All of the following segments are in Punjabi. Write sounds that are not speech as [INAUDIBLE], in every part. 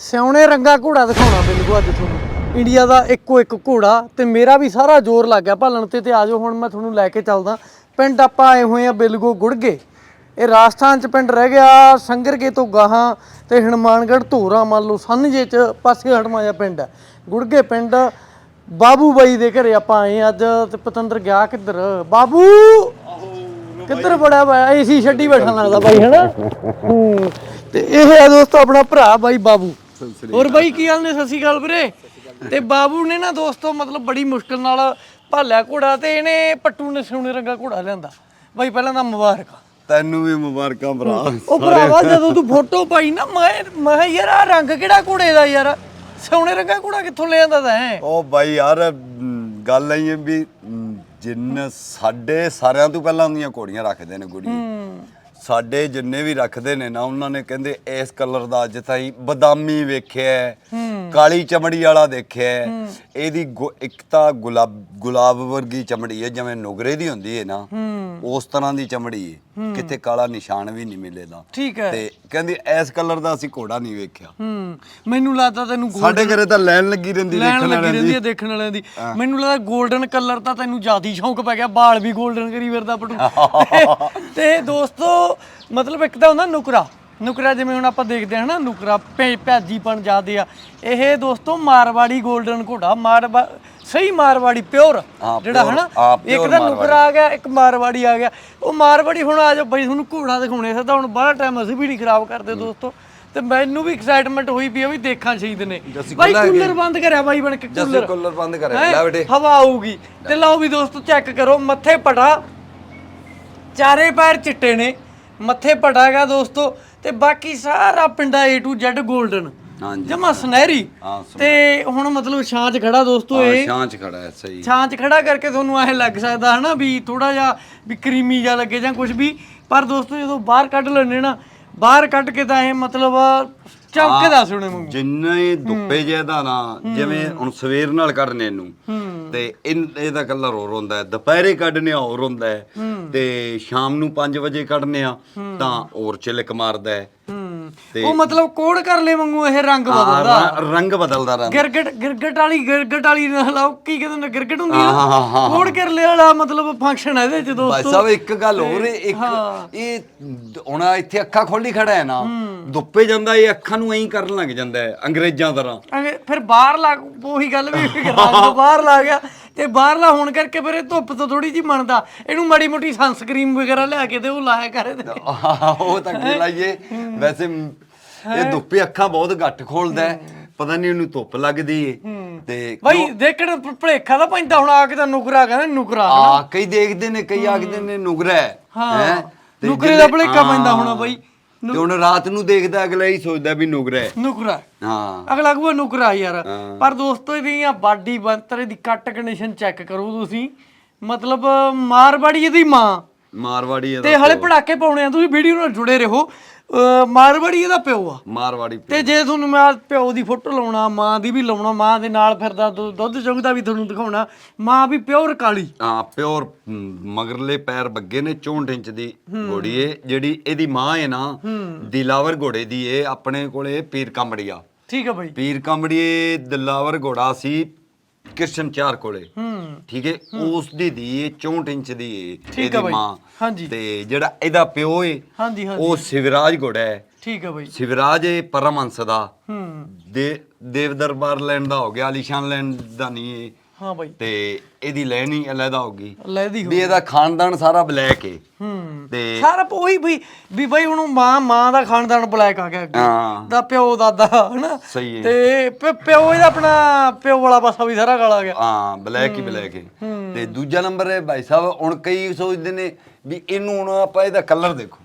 ਸਿਉਣੇ ਰੰਗਾ ਘੋੜਾ ਦਿਖਾਉਣਾ ਬਿਲਕੁਲ ਅੱਜ ਤੁਹਾਨੂੰ। ਇੰਡੀਆ ਦਾ ਇੱਕੋ ਇੱਕ ਘੋੜਾ ਤੇ ਮੇਰਾ ਵੀ ਸਾਰਾ ਜ਼ੋਰ ਲੱਗ ਗਿਆ ਭਾਲਣ ਤੇ ਤੇ ਆਜੋ ਹੁਣ ਮੈਂ ਤੁਹਾਨੂੰ ਲੈ ਕੇ ਚੱਲਦਾ। ਪਿੰਡ ਆਪਾਂ ਆਏ ਹੋਏ ਆ ਬਿਲਗੋ ਗੁੜਗੇ। ਇਹ ਰਾਜਸਥਾਨ ਚ ਪਿੰਡ ਰਹਿ ਗਿਆ ਸੰਗਰਗੇ ਤੋਂ ਗਾਹਾਂ ਤੇ ਹਨੂਮਾਨਗੜ੍ਹ ਧੋਰਾ ਮੰਨ ਲਓ ਸੰਨਜੇ ਚ ਪਾਸੇ ਹਟਮਾ ਜਿਹਾ ਪਿੰਡ ਹੈ। ਗੁੜਗੇ ਪਿੰਡ ਬਾਬੂ ਬਾਈ ਦੇ ਘਰੇ ਆਪਾਂ ਆਏ ਅੱਜ ਤੇ ਪਤੰਦਰ ਗਿਆ ਕਿੱਧਰ? ਬਾਬੂ! ਕਿੱਧਰ ਬੜਾ ਬਾਈ ਏਸੀ ਛੱਡੀ ਬੈਠਾ ਲੱਗਦਾ ਬਾਈ ਹੈਨਾ। [LAUGHS] ਤੇ ਇਹ ਹੈ ਦੋਸਤੋ ਆਪਣਾ ਭਰਾ ਬਾਈ ਬਾਬੂ। ਹੋਰ ਬਾਈ ਕੀ ਹਾਲ ਨੇ? ਸਤਿ ਸ਼੍ਰੀ ਅਕਾਲ ਵੀਰੇ। ਤੇ ਬਾਬੂ ਨੇ ਨਾ ਦੋਸਤੋ ਮਤਲਬ ਬੜੀ ਮੁਸ਼ਕਲ ਨਾਲ ਭਾਲਿਆ ਘੋੜਾ ਤੇ ਇਹਨੇ ਪੱਟੂ ਨੇ ਸੋਨੇ ਰੰਗਾ ਘੋੜਾ ਲਿਆਂਦਾ। ਬਾਈ ਪਹਿਲਾਂ ਤਾਂ ਮੁਬਾਰਕਾਂ। ਤੈਨੂੰ ਵੀ ਮੁਬਾਰਕਾਂ ਭਰਾ। ਉਹ ਭਰਾਵਾ ਜਦੋਂ ਤੂੰ ਫੋਟੋ ਪਾਈ ਨਾ ਮੈਂ ਮੈਂ ਯਾਰ ਆ ਰੰਗ ਕਿਹੜਾ ਘੋੜੇ ਦਾ ਯਾਰ? ਸੋਨੇ ਰੰਗਾ ਘੋੜਾ ਕਿੱਥੋਂ ਲਿਆਂਦਾ ਤਾਂ ਉਹ ਬਾਈ ਯਾਰ ਗੱਲ ਆਈ ਹੈ ਵੀ ਜਿੰਨ ਸਾਡੇ ਸਾਰਿਆਂ ਤੋਂ ਪਹਿਲਾਂ ਹੁੰਦੀਆਂ ਘੋੜੀਆਂ ਰੱਖਦੇ ਨੇ ਗੁੜੀ ਸਾਡੇ ਜਿੰਨੇ ਵੀ ਰੱਖਦੇ ਨੇ ਨਾ ਉਹਨਾਂ ਨੇ ਕਹਿੰਦੇ ਇਸ ਕਲਰ ਦਾ ਅੱਜ ਤਾਈਂ ਬਦਾਮੀ ਵੇਖਿਆ ਕਾਲੀ ਚਮੜੀ ਵਾਲਾ ਦੇਖਿਆ। ਇਹਦੀ ਇੱਕ ਤਾਂ ਗੁਲਾਬ ਗੁਲਾਬ ਵਰਗੀ ਚਮੜੀ ਹੈ ਜਿਵੇਂ ਨੁਗਰੇ ਦੀ ਹੁੰਦੀ ਹੈ ਨਾ ਉਸ ਤਰ੍ਹਾਂ ਦੀ ਚਮੜੀ ਹੈ। ਕਿਤੇ ਕਾਲਾ ਨਿਸ਼ਾਨ ਵੀ ਨਹੀਂ ਮਿਲੇਦਾ ਠੀਕ ਹੈ। ਤੇ ਕਹਿੰਦੀ ਇਸ ਕਲਰ ਦਾ ਅਸੀਂ ਘੋੜਾ ਨਹੀਂ ਵੇਖਿਆ। ਮੈਨੂੰ ਲੱਗਦਾ ਤੈਨੂੰ ਸਾਡੇ ਘਰੇ ਤਾਂ ਲੈਣ ਲੱਗੀ ਰਹਿੰਦੀ ਲੱਗੀ ਵਾਲਿਆਂ ਰਹਿੰਦੀ ਦੀ। ਹੈ ਦੇਖਣ ਵਾਲਿਆਂ ਦੀ। ਮੈਨੂੰ ਲੱਗਦਾ 골ਡਨ ਕਲਰ ਤਾਂ ਤੈਨੂੰ ਜ਼ਿਆਦੀ ਸ਼ੌਂਕ ਪੈ ਗਿਆ ਬਾਲ ਵੀ 골ਡਨ ਕਰੀ ਫਿਰਦਾ ਪਟੂ। ਤੇ ਦੋਸਤੋ ਮਤਲਬ ਇੱਕ ਤਾਂ ਹੁੰਦਾ ਨੁਕਰਾ। ਨੁਕਰਾ ਜਿਵੇਂ ਹੁਣ ਆਪਾਂ ਦੇਖਦੇ ਹਾਂ ਨਾ ਨੁਕਰਾ ਭੈਜੀਪਣ ਜਾਂਦੇ ਆ। ਇਹ ਦੋਸਤੋ ਮਾਰਵਾੜੀ 골ਡਨ ਘੋੜਾ ਮਾਰਵਾ ਸਹੀ ਮਾਰਵਾੜੀ ਪਿਓਰ ਜਿਹੜਾ ਹਾਂ, ਇੱਕ pure ਤਾਂ ਨੁਕਰਾ ਆ ਗਿਆ ਇੱਕ ਮਾਰਵਾੜੀ ਆ ਗਿਆ। ਉਹ ਮਾਰਵਾੜੀ ਹੁਣ ਆ ਜਾਓ ਬਈ ਤੁਹਾਨੂੰ ਘੋੜਾ ਦਿਖਾਉਣੇ ਸੀ ਤਾਂ ਹੁਣ ਬਾਹਲਾ ਟਾਈਮ ਅਸੀਂ ਵੀ ਨਹੀਂ ਖਰਾਬ ਕਰਦੇ ਦੋਸਤੋ। ਤੇ ਮੈਨੂੰ ਵੀ ਐਕਸਾਈਟਮੈਂਟ ਹੋਈ ਪਈ ਆ ਵੀ ਦੇਖਾਂ ਸ਼ਹੀਦ ਨੇ। ਬਾਈ ਕੂਲਰ ਬੰਦ ਕਰਿਆ ਬਾਈ ਬਣ ਕੇ ਕੂਲਰ। ਕੂਲਰ ਬੰਦ ਕਰਿਆ? ਲੈ ਬੇਟੇ। ਹਵਾ ਆਊਗੀ। ਤੇ ਲਓ ਵੀ ਦੋਸਤੋ ਚੈੱਕ ਕਰੋ ਮੱਥੇ ਪਟਾ। ਚਾਰੇ ਪੈਰ ਚਿੱਟੇ ਨੇ। ਮੱਥੇ ਪਟਾ ਹੈਗਾ ਦੋਸਤੋ ਤੇ ਬਾਕੀ ਸਾਰਾ ਪਿੰਡਾ A to Z 골ਡਨ ਹਾਂਜੀ। ਜਮਾ ਸੁਨਹਿਰੀ। ਹਾਂ, ਤੇ ਹੁਣ ਮਤਲਬ ਛਾਂ 'ਚ ਖੜਾ ਦੋਸਤੋ ਇਹ। ਚ ਖੜਾ ਹੈ ਸਹੀ। ਛਾਂ 'ਚ ਖੜਾ ਕਰਕੇ ਤੁਹਾਨੂੰ ਐ ਲੱਗ ਸਕਦਾ ਹਨਾ ਵੀ ਥੋੜਾ ਜਿਹਾ ਵੀ ਕਰੀਮੀ ਜਿਹਾ ਲੱਗੇ ਜਾਂ ਕੁਝ ਵੀ। ਪਰ ਦੋਸਤੋ ਜਦੋਂ ਬਾਹਰ ਕੱਢ ਲੈਣੇ ਨਾ ਬਾਹਰ ਕੱਢ ਕੇ ਤਾਂ ਇਹ ਮਤਲਬ ਚਮਕਦਾ ਸੁਣੇ ਮੂੰਹ ਜਿੰਨੇ ਧੁੱਪੇ ਜਿਹਦਾ ਨਾ ਜਿਵੇਂ ਹੁਣ ਸਵੇਰ ਨਾਲ ਕੱਢਨੇ ਇਹਨੂੰ। ਤੇ ਇਨ- ਇਹਦਾ ਕਲਰ ਹੋਰ ਹੁੰਦਾ ਹੈ। ਦੁਪਹਿਰੇ ਕੱਢਨੇ ਹੋਰ ਹੁੰਦਾ ਤੇ ਸ਼ਾਮ ਨੂੰ 5 ਵਜੇ ਕੱਢਨੇ ਆ ਤਾਂ ਹੋਰ ਚਿਲਕ ਮਾਰਦਾ ਤੇ- ਉਹ ਮਤਲਬ ਕੋੜ ਕਰ ਲੈ ਵਾਂਗੂ ਇਹ ਰੰਗ ਬਦਲਦਾ। ਰ- ਰੰਗ ਬਦਲਦਾ ਰਹਿੰਦਾ ਗਿਰਗਟ ਗਿਰਗਟ ਵਾਲੀ ਗਿਰਗਟ ਵਾਲੀ ਨਾਲ ਉਹ ਕੀ ਕਹਿੰਦੇ ਨੇ ਗਿਰਗਟ ਹੁੰਦੀ ਹਾਂ, ਹਾਂ, ਹਾਂ, ਆ ਹਾਂ। ਕੋੜ ਕਰ ਲੈ ਵਾਲਾ ਮਤਲਬ ਫੰਕਸ਼ਨ ਹੈ ਇਹਦੇ ਚ ਭਾਈ ਦੋਸਤੋ ਸਾਹਿਬ ਇੱਕ ਗੱਲ ਹੋਰ ਹੈ, ਇੱਕ ਇਹ ਹੁਣ ਇੱਥੇ ਅੱਖਾਂ ਖੋਲੀ ਖੜਾ ਹੈ ਨਾ। ਧੁੱਪੇ ਜਾਂਦਾ ਇਹ ਅੱਖਾਂ ਨੂੰ ਐਂ ਕਰਨ ਲੱਗ ਜਾਂਦਾ ਹੈ ਅੰਗਰੇਜ਼ਾਂ ਤਰ੍ਹਾਂ। ਅਗੇ ਫਿਰ ਬਾਹਰ ਲੱਗ ਉਹੀ ਗੱਲ ਵੀ [LAUGHS] ਰੰਗ ਬਾਹਰ ਲਾ ਗਿਆ। ਤੇ ਬਾਹਰਲਾ ਹੋਣ ਕਰਕੇ ਫਿਰ ਇਹ ਧੁੱਪ ਤੋਂ ਥੋੜੀ ਜੀ ਮੰਨਦਾ ਇਹਨੂੰ ਮਾੜੀ ਮੋਟੀ ਸਨਸਕ੍ਰੀਮ ਵਗੈਰਾ ਲਿਆ ਕੇ ਤੇ ਉਹ ਲਾਇਆ ਕਰੇ ਤੇ। ਉਹ ਤਾਂ ਕੀ ਲਾਈਏ। ਵੈਸੇ ਇਹ ਧੁੱਪੇ ਅੱਖਾਂ ਬਹੁਤ ਘੱਟ ਖੋਲਦਾ ਹੈ। ਪਤਾ ਨਹੀਂ ਉਹਨੂੰ ਧੁੱਪ ਲੱਗਦੀ ਏ। ਤੇ ਬਾਈ ਦੇਖਣ ਭੁਲੇਖਾ ਤਾਂ ਪੈਂਦਾ ਹੁਣ ਆ ਕੇ ਤਾਂ ਨੁਕਰਾ ਕਹਿੰਦਾ ਨੁਕਰਾ ਆ ਕਈ ਦੇਖਦੇ ਨੇ ਕਈ ਆਖਦੇ ਨੇ ਨੁਗਰਾ ਹੈ। ਹੈਂ? ਨੁਕਰੇ ਦਾ ਭੁਲੇਖਾ ਪੈਂਦਾ ਹਾਂ। ਹੋਣਾ ਬਾਈ। ਤੇ ਹੁਣ ਰਾਤ ਨੂੰ ਦੇਖਦਾ ਅਗਲਾ ਹੀ ਸੋਚਦਾ ਵੀ ਨੁਗਰਾ ਹੈ। ਨੁਕਰਾ ਹਾਂ। ਅਗਲਾ ਕਹੂਗਾ ਨੁਕਰਾ ਯਾਰ। ਹਾਂ। ਪਰ ਦੋਸਤੋ ਇਹਦੀਆਂ ਬਾਡੀ ਬੰਤਰ ਦੀ ਕੱਟ ਕੰਡੀਸ਼ਨ ਚੈੱਕ ਕਰੋ ਤੁਸੀਂ। ਮਤਲਬ ਮਾਰਵਾੜੀ ਇਹਦੀ ਮਾਂ। ਮਾਰਵਾੜੀ ਤੇ ਇਹਦਾ ਹਲੇ ਪੜਾਕੇ ਪਾਉਣੇ ਆ ਤੁਸੀਂ ਵੀਡੀਓ ਨਾਲ ਜੁੜੇ ਰਹੋ। ਅਹ ਮਾਰਵਾੜੀ ਇਹਦਾ ਪਿਓ ਆ। ਮਾਰਵਾੜੀ ਪਿਓ। ਤੇ ਜੇ ਤੁਹਾਨੂੰ ਮੈਂ ਪਿਓ ਦੀ ਫੋਟੋ ਲਾਉਣਾ ਮਾਂ ਦੀ ਵੀ ਲਾਉਣਾ ਮਾਂ ਦੇ ਨਾਲ ਫਿਰਦਾ ਦੁ- ਦੁੱਧ ਚੁੰਗਦਾ ਵੀ ਤੁਹਾਨੂੰ ਦਿਖਾਉਣਾ ਮਾਂ ਵੀ ਪਿਓਰ ਕਾਲੀ। ਹਾਂ ਪਿਓਰ ਮਗਰਲੇ ਪੈਰ ਬੱਗੇ ਨੇ 64 ਇੰਚ ਦੀ ਘੋੜੀ ਏ ਜਿਹੜੀ ਇਹਦੀ ਮਾਂ ਹੈ ਨਾ ਦਿਲਾਵਰ ਘੋੜੇ ਦੀ ਏ ਆਪਣੇ ਕੋਲੇ ਪੀਰ ਕੰਬੜੀਆ। ਠੀਕ ਹੈ ਬਾਈ। ਪੀਰ ਕੰਬੜੀਏ ਦਿਲਾਵਰ ਘੋੜਾ ਸੀ ਕਿਸ਼ਨ ਚਾਰ ਕੋਲੇ। ਹੂੰ। ਠੀਕ ਹੈ। ਉਸ ਦੀ ਦੀ ਏ 64 ਇੰਚ ਦੀ ਏ। ਠੀਕ ਹੈ ਬਾਈ। ਮਾਂ। ਹਾਂਜੀ। ਤੇ ਜਿਹੜਾ ਇਹਦਾ ਪਿਓ ਏ ਹਾਂਜੀ ਹਾਂਜੀ। ਉਹ ਸਿਵਰਾਜ ਘੋੜਾ ਹੈ। ਠੀਕ ਹੈ ਬਾਈ। ਸਿਵਰਾਜ ਏ ਪਰਮਹੰਸ ਦਾ। ਹੂੰ। ਦੇ ਦੇਵ ਦਰਬਾਰ ਲੈਂਡ ਦਾ ਹੋ ਗਿਆ ਆਲੀਸ਼ਾਨ ਲੈਂਡ ਦਾ ਨਹੀਂ ਏ। ਹਾਂ ਬਾਈ। ਤੇ ਇਹਦੀ ਲੈਣੀ ਅਲੱਗਾ ਹੋਗੀ ਲੈਦੀ ਹੋ ਵੀ ਇਹਦਾ ਖਾਨਦਾਨ ਸਾਰਾ ਬਲੈਕ ਏ। ਹੂੰ। ਤੇ ਸਾਰਾ ਉਹੀ ਬਈ ਵੀ ਬਈ ਹੁਣ ਮਾਂ ਮਾਂ ਦਾ ਖਾਨਦਾਨ ਬਲੈਕ ਆ ਗਿਆ ਅੱਗੇ। ਹਾਂ। ਦਾ ਪਿਓ ਦਾਦਾ ਹਨਾ। ਸਹੀ ਹੈ ਤੇ ਪ- ਪਿਓ ਇਹਦਾ ਆਪਣਾ ਪਿਓ ਵਾਲਾ ਪਾਸਾ ਵੀ ਸਾਰਾ ਕਾਲਾ ਗਿਆ। ਹਾਂ ਬਲੈਕ ਹੀ ਬਲੈਕ ਹੈ। ਤੇ ਦੂਜਾ ਨੰਬਰ ਹੈ ਭਾਈ ਸਾਹਿਬ ਹੁਣ ਕਈ ਸੋਚਦੇ ਨੇ ਵੀ ਇਹਨੂੰ ਹੁਣ ਆਪਾਂ ਇਹਦਾ ਕਲਰ ਦੇਖੋ।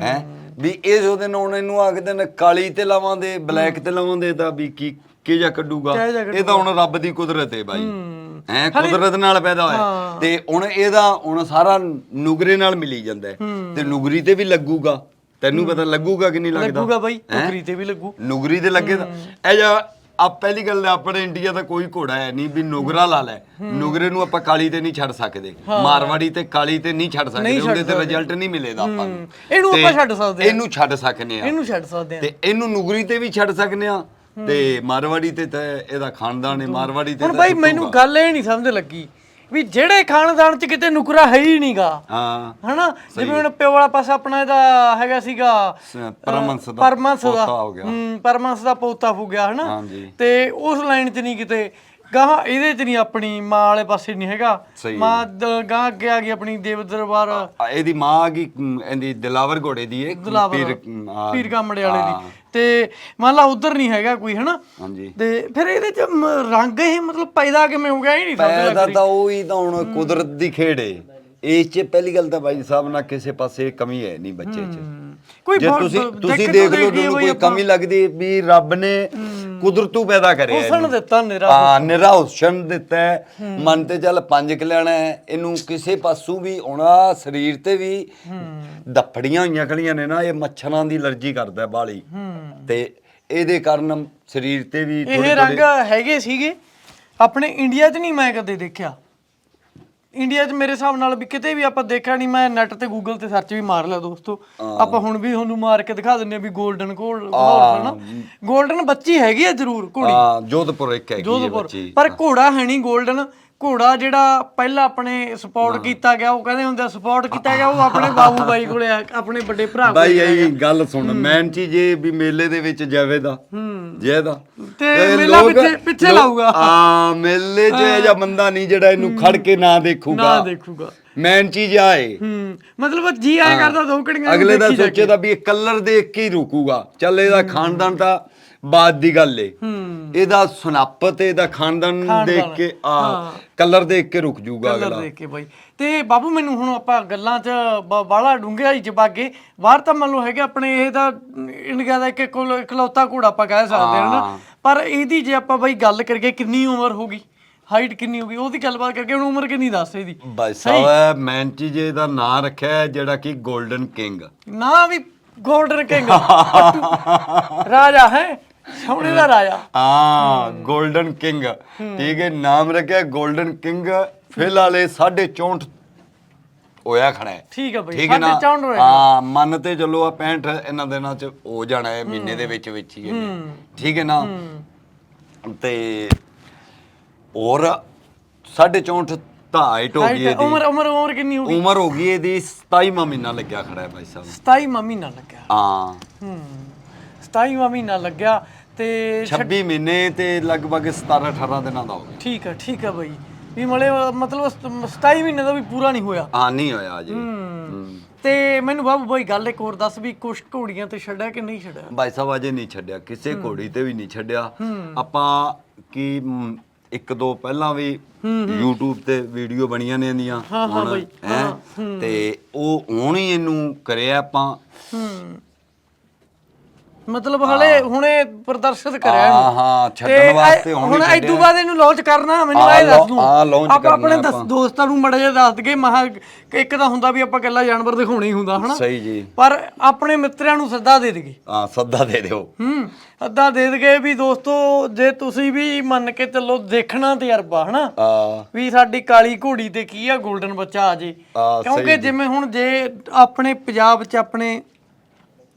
ਹੈ। ਵੀ ਇਹ ਸੋਚਦੇ ਨੇ ਹੁਣ ਇਹਨੂੰ ਆਖਦੇ ਨੇ ਕਾਲੀ ਤੇ ਲਾਵਾਂਦੇ ਬਲੈਕ ਤੇ ਲਾਵਾਂਦੇ ਤਾਂ ਵੀ ਕੀ ਕੀ ਜਾ ਕੱਢੂਗਾ। ਕਿਹੋ ਜਿਹਾ ਇਹ ਤਾਂ ਹੁਣ ਰੱਬ ਦੀ ਕੁਦਰਤ ਹੈ। ਭਾਈ ਹੈ ਕੁਦਰਤ ਨਾਲ ਪੈਦਾ ਹੋਇਆ। ਤੇ ਹੁਣ ਇਹਦਾ ਹੁਣ ਸਾਰਾ ਨੁਗਰੇ ਨਾਲ ਮਿਲੀ ਜਾਂਦਾ। ਤੇ ਨੁਗਰੀ ਤੇ ਵੀ ਲੱਗੂਗਾ। ਤੈਨੂੰ ਪਤਾ ਲੱਗੂਗਾ ਕਿ ਨਹੀਂ ਲੱਗਦਾ? ਲੱਗੂਗਾ ਬਾਈ? ਟੋਕਰੀ ਤੇ ਵੀ ਲੱਗੂ। ਨੁਗਰੀ ਤਾਂ ਇਹ ਜਾ ਆ ਪਹਿਲੀ ਗੱਲ ਆਪਣੇ ਇੰਡੀਆ ਦਾ ਕੋਈ ਘੋੜਾ ਹੈ ਨਹੀਂ ਵੀ ਨੁਗਰਾ ਲਾ ਲੈ। ਨੁਗਰੇ ਨੂੰ ਆਪਾਂ ਕਾਲੀ ਤੇ ਨਹੀਂ ਛੱਡ ਸਕਦੇ। ਮਾਰਵਾੜੀ ਤੇ ਕਾਲੀ ਤੇ ਨਹੀਂ ਛੱਡ ਸਕਦੇ। ਉਹਦੇ ਤੇ ਰਿਜ਼ਲਟ ਨਹੀਂ ਮਿਲੇਗਾ ਆਪਾਂ ਨੂੰ। ਇਹਨੂੰ ਆਪਾਂ ਛੱਡ ਸਕਦੇ। ਇਹਨੂੰ ਛੱਡ ਸਕਨੇ ਆ ਇਹਨੂੰ ਛੱਡ ਸਕਦੇ ਆ ਤੇ ਇਹਨੂੰ ਨੁਗਰੀ ਤੇ ਵੀ ਛੱਡ ਸਕਨੇ ਆ ਤੇ ਮਾਰਵਾੜੀ ਤੇ ਤਾਂ ਇਹਦਾ ਖਾਨਦਾਨ ਹੈ ਮਾਰਵਾੜੀ ਤੇ ਹੁਣ ਤਾਂ ਬਾਈ। ਮੈਨੂੰ ਗੱਲ ਇਹ ਨਹੀਂ ਸਮਝ ਲੱਗੀ ਵੀ ਜਿਹੜੇ ਖਾਨਦਾਨ ਚ ਕਿਤੇ ਨੁਕਰਾ ਹੈ ਹੀ ਨਹੀਂਗਾ। ਹਾਂ। ਹਨਾ? ਜਿਵੇਂ ਹੁਣ ਪਿਓ ਵਾਲਾ ਪਾਸਾ ਆਪਣਾ ਇਹਦਾ ਹੈਗਾ ਸੀਗਾ ਸ- ਪਰਮਹੰਸ ਦਾ ਪਰਮਹੰਸ ਦਾ। ਪੋਤਾ ਹੋ ਗਿਆ। ਹੂੰ ਪਰਮਹੰਸ ਦਾ ਪੋਤਾ ਹੋ ਗਿਆ ਹਨਾ। ਤੇ ਉਸ ਲਾਈਨ 'ਚ ਨਹੀਂ ਕਿਤੇ ਗਾਂ ਇਹਦੇ 'ਚ ਨਹੀਂ ਆਪਣੀ ਮਾਂ ਵਾਲੇ ਪਾਸੇ ਨਹੀਂ ਹੈਗਾ। ਸਹੀ। ਮਾਂ ਦ- ਗਾਂ ਅੱਗੇ ਆ ਗਈ ਆਪਣੀ ਦੇਵ ਦਰਬਾਰ। ਆ, ਇਹਦੀ ਮਾਂ ਆ ਗਈ ਇਹਦੀ ਦਿਲਾਵਰ ਘੋੜੇ ਦੀ ਹੈ ਦਿਲਾਵਰ ਪੀਰ ਅਮ, ਆ, ਪੀਰ ਕਾਮੜੇ ਵਾਲੇ ਹਾਂ, ਦੀ ਤੇ ਮੰਨ ਲਾ ਉਧਰ ਨਹੀਂ ਹੈਗਾ ਕੋਈ ਹਨਾ? ਹਾਂਜੀ। ਤੇ ਫਿਰ ਇਹਦੇ 'ਚ ਮ- ਰੰਗ ਇਹ ਮਤਲਬ ਪੈਦਾ ਕਿਵੇਂ ਹੋ ਗਿਆ ਇਹ ਨਹੀਂ ਸਮਝ ਪੈਦਾ ਤਾਂ ਉਹ ਹੀ ਤਾਂ ਹੁਣ ਕੁਦਰਤ ਦੀ ਖੇਡ ਹੈ ਇਸ 'ਚ ਪਹਿਲੀ ਗੱਲ ਤਾਂ ਬਾਈ ਸਾਹਿਬ ਨਾਲ ਕਿਸੇ ਪਾਸੇ ਕਮੀ ਹੈ ਨਹੀਂ ਬੱਚੇ 'ਚ। ਕੋਈ ਜੇ ਬਹੁਤ- ਤੁਸੀਂ ਤੁਸੀਂ ਦੇਖ ਲਓ ਦੇਖੀਏ ਤੁਹਾਨੂੰ ਬਈ ਕੋਈ ਆਪਾਂ। ਕਮੀ ਲੱਗਦੀ ਵੀ ਰੱਬ ਨੇ ਕੁਦਰਤੂ ਪੈਦਾ ਕਰਿਆ ਹੁਸਨ। ਦਿੱਤਾ ਨਿਰਾ ਹਾਂ ਨਿਰਾ ਹੁਸਨ ਦਿੱਤਾ। ਮਨ ਤੇ ਚੱਲ ਪੰਜ ਕਲਿਆਣਾ ਹੈ। ਇਹਨੂੰ ਕਿਸੇ ਪਾਸੋਂ ਵੀ ਆਉਣਾ ਸਰੀਰ ਤੇ ਵੀ ਦਫੜੀਆਂ ਹੋਈਆਂ ਖੜੀਆਂ ਨੇ ਨਾ ਇਹ ਮੱਛਰਾਂ ਦੀ ਅਲਰਜੀ ਕਰਦਾ ਬਾਲੀ। ਤੇ ਇਹਦੇ ਕਾਰਨ ਸਰੀਰ ਤੇ ਵੀ ਇਹ ਰੰਗ ਹੈਗੇ ਸੀਗੇ। ਆਪਣੇ ਇੰਡੀਆ 'ਚ ਨਹੀਂ ਮੈਂ ਕਦੇ ਦੇਖਿਆ। ਇੰਡੀਆ 'ਚ ਮੇਰੇ ਹਿਸਾਬ ਨਾਲ ਵੀ ਕਿਤੇ ਵੀ ਆਪਾਂ ਦੇਖਿਆ ਨਹੀਂ ਮੈਂ ਨੈਟ ਤੇ ਗੂਗਲ ਤੇ ਸਰਚ ਵੀ ਮਾਰ ਲਿਆ ਦੋਸਤੋ। ਆਪਾਂ ਹੁਣ ਵੀ ਤੁਹਾਨੂੰ ਮਾਰ ਕੇ ਦਿਖਾ ਦਿੰਨੇ ਵੀ ਗੋਲਡਨ ਘੋੜ ਹੌਰਸ ਨਾ? ਬੱਚੀ ਹੈਗੀ ਆ ਜ਼ਰੂਰ ਘੋੜੀ। ਹਾਂ ਜੋਧਪੁਰ ਇੱਕ ਹੈਗੀ ਹੈ ਬੱਚੀ। ਪਰ ਘੋੜਾ ਹੈ ਨਹੀਂ ਗੋਲਡਨ ਘੋੜਾ ਜਿਹੜਾ ਪਹਿਲਾਂ ਆਪਣੇ ਸਪੋਰਟ ਕੀਤਾ ਗਿਆ ਉਹ ਕਹਿੰਦੇ ਹੁੰਦੇ ਸਪੋਰਟ ਕੀਤਾ ਗਿਆ ਉਹ ਆਪਣੇ ਬਾਬੂ ਬਾਈ ਕੋਲੇ ਆ, ਆਪਣੇ ਵੱਡੇ ਭਰਾ ਕੋਲੇ ਬਾਈ ਇਹ ਗੱਲ ਸੁਣ ਮੈਨ ਚੀਜ਼ ਇਹ ਵੀ ਮੇਲੇ ਦੇ ਵਿੱਚ ਜਾਵੇ ਦਾ ਜੇ ਦਾ ਤੇ ਮੇਲਾ ਪਿੱਛੇ- ਪਿੱਛੇ ਲਾਊਗਾ। ਹਾਂ ਮੇਲੇ 'ਚ ਇਹ ਜਿਹਾ ਬੰਦਾ ਨਹੀਂ ਜਿਹੜਾ ਇਹਨੂੰ ਖੜ ਕੇ ਨਾ ਨਾ ਦੇਖੂਗਾ। ਦੇਖੂਗਾ। ਮੈਨ ਚੀਜ਼ ਆਏ ਹੂੰ। ਮਤਲਬ ਜੀ ਆਇਆ ਕਰਦਾ ਦੋ ਕੜੀਆਂ ਨੂੰ ਅਗਲੇ ਦਾ ਦੇਖੀ ਜਾ ਕੇ। ਸੋਚੇ ਦਾ ਵੀ ਇਹ ਕਲਰ ਦੇਖ ਕੇ ਹੀ ਰੁਕੂਗਾ। ਚੱਲ ਇਹਦਾ ਖਾਨਦਾਨ ਤਾਂ ਬਾਤ ਦੀ ਗੱਲ ਏ। ਹੂੰ। ਇਹਦਾ ਸੁਨੱਪ ਤੇ ਇਹਦਾ ਖਾਨਦਾਨ ਦੇਖ ਕੇ ਆ ਕਲਰ ਦੇਖ ਕੇ ਰੁਕ ਜੂਗਾ ਕਲਰ ਅਗਲਾ। ਦੇਖ ਕੇ ਬਾਈ। ਤੇ ਬਾਬੂ ਮੈਨੂੰ ਹੁਣ ਆਪਾਂ ਗੱਲਾਂ 'ਚ ਬ- ਬਾਹਲਾ ਡੂੰਘਿਆਈ 'ਚ ਬਾਗੇ ਬਾਹਰ ਤਾਂ ਮੰਨ ਲਓ ਹੈਗੇ ਆਪਣੇ ਇਹ ਤਾਂ ਇੰਡੀਆ ਦਾ ਇੱਕ ਇਕਲ- ਇਕਲੌਤਾ ਘੋੜਾ ਆਪਾਂ ਕਹਿ ਸਕਦੇ ਹਾਂ ਨਾ ਹਾਂ। ਪਰ ਇਹਦੀ ਜੇ ਆਪਾਂ ਬਾਈ ਗੱਲ ਕਰੀਏ ਕਿੰਨੀ ਉਮਰ ਹੋਗੀ ਹਾਈਟ ਕਿੰਨੀ ਹੋਗੀ ਉਹਦੀ ਗੱਲਬਾਤ ਕਰਕੇ ਹੁਣ ਉਮਰ ਕਿੰਨੀ ਦੱਸ ਇਹਦੀ? ਬਾਈ ਸਾਹਿਬ ਮੈਨ ਚੀਜ਼ ਇਹਦਾ ਨਾਂ ਰੱਖਿਆ ਹੈ ਜਿਹੜਾ ਕਿ 골ਡਨ ਕਿੰਗ ਨਾ ਵੀ 골ਡਨ ਕਿੰਗ [LAUGHS] ਰਾਜਾ ਹੈ? ਸੋਹਣੇ ਦਾ ਰਾਜਾ। ਹਾਂ 골ਡਨ ਕਿੰਗ ਠੀਕ ਹੈ ਨਾਮ ਰੱਖਿਆ 골ਡਨ ਕਿੰਗ ਫਿਲਹਾਲ ਇਹ 64 ਹੋਇਆ ਖੜਾ ਹੈ। ਠੀਕ ਹੈ ਬਾਈ ਠੀਕ ਹੈ ਨਾ? 64 ਹੋਇਆ ਹਾਂ ਮੰਨ ਤੇ ਚੱਲੋ ਆ 65 ਇਹਨਾਂ ਦਿਨਾਂ ਚ ਹੋ ਜਾਣਾ ਹੈ ਮਹੀਨੇ ਦੇ ਵਿੱਚ ਵਿੱਚ ਹੀ। ਠੀਕ ਹੈ ਨਾ? ਤੇ ਹੋਰ 64 ਤਾਂ ਹਾਈਟ ਹੋ ਗਈ Height, ਉਮਰ ਇਹਦੀ। ਉਮਰ ਉਮਰ ਕਿੰਨੀ ਹੋਗੀ ਉਮਰ ਹੋ ਗਈ ਇਹਦੀ 27ਵਾਂ ਮਹੀਨਾ ਲੱਗਿਆ ਖੜਾ ਹੈ ਭਾਈ ਸਾਹਿਬ। 27ਵਾਂ ਮਹੀਨਾ ਲੱਗਿਆ। ਹਾਂ। ਹੂੰ। 27ਵਾਂ ਮਹੀਨਾ ਲੱਗਿਆ ਤੇ 26 ਮਹੀਨੇ ਤੇ ਲਗਭਗ 17 18 ਦਿਨਾਂ ਦਾ ਹੋ ਗਿਆ। ਠੀਕ ਹੈ ਠੀਕ ਹੈ ਬਾਈ। ਵੀ ਮਲੇ ਮਤਲਬ ਸਤ- 27 ਮਹੀਨੇ ਦਾ ਵੀ ਪੂਰਾ ਨਹੀਂ ਹੋਇਆ। ਹਾਂ ਨਹੀਂ ਹੋਇਆ ਅਜੇ ਹੂੰ। ਤੇ ਮੈਨੂੰ ਬਾਬੂ ਬਾਈ ਗੱਲ ਇੱਕ ਹੋਰ ਦੱਸ ਵੀ ਕੁਛ ਘੋੜੀਆਂ ਤੇ ਛੱਡਿਆ ਕਿ ਨਹੀਂ ਛੱਡਿਆ? ਭਾਈ ਸਾਹਿਬ ਅਜੇ ਨਹੀਂ ਛੱਡਿਆ। ਕਿਸੇ ਘੋੜੀ ਤੇ ਵੀ ਨਹੀਂ ਛੱਡਿਆ। ਆਪਾਂ ਕੀ ਇੱਕ ਦੋ ਪਹਿਲਾਂ ਵੀ YouTube ਤੇ ਵੀਡੀਓ ਬਣੀਆਂ ਨੇ ਇਹਦੀਆਂ। ਹਾਂ, ਹਾਂ ਹੁਣ, ਹੈਂ? ਤੇ ਉਹ ਹੁਣ ਹੀ ਇਹਨੂੰ ਕਰਿਆ ਆਪਾਂ। ਹੂੰ। ਮਤਲਬ ਹਲੇ ਹੁਣੇ ਪ੍ਰਦਰਸ਼ਿਤ ਕਰਿਆ ਹਾਂ, ਇਹਨੂੰ। ਹਾਂ, ਛੱਡਣ ਵਾਸਤੇ ਹੁਣ ਹੁਣ ਇਦੋਂ ਬਾਅਦ ਇਹਨੂੰ ਲਾਂਚ ਕਰਨਾ ਮੈਨੂੰ ਹਾਂ, ਇਹ ਦੱਸ ਲਾ- ਦੂੰ ਹਾਂ, launch ਆਪਾਂ ਆਪਣੇ ਕਰਨਾ ਦਸ- ਆਪਾਂ। ਦੋਸਤਾਂ ਨੂੰ ਮੜਾ ਜਿਹਾ ਦੱਸ ਦਈਏ ਮਹਾ ਇੱਕ ਤਾਂ ਹੁੰਦਾ ਵੀ ਆਪਾਂ ਇਕੱਲਾ ਜਾਨਵਰ ਦਿਖਾਉਣਾ ਹੀ ਹੁੰਦਾ ਹਨਾ? ਸਹੀ ਜੀ। ਪਰ ਆਪਣੇ ਮਿੱਤਰਾਂ ਨੂੰ ਸੱਦਾ ਦੇ ਦੇਗੇ ਹਾਂ ਸੱਦਾ ਦੇ ਦਿਓ। ਹੂੰ ਅੱਧਾ ਦੇ ਦਗੇ ਵੀ ਦੋਸਤੋ ਜੇ ਤੁਸੀਂ ਵੀ ਮੰਨ ਕੇ ਚੱਲੋ ਦੇਖਣਾ ਤਜਰਬਾ ਹਨਾ? ਆ ਵੀ ਸਾਡੀ ਕਾਲੀ ਘੋੜੀ ਤੇ ਕੀ ਆ 골ਡਨ ਬੱਚਾ ਆ ਜੇ। ਆ, ਸਹੀ ਕਿਉਂਕਿ ਜਿਵੇਂ ਹੁਣ ਜੇ ਆਪਣੇ ਪੰਜਾਬ 'ਚ ਆਪਣੇ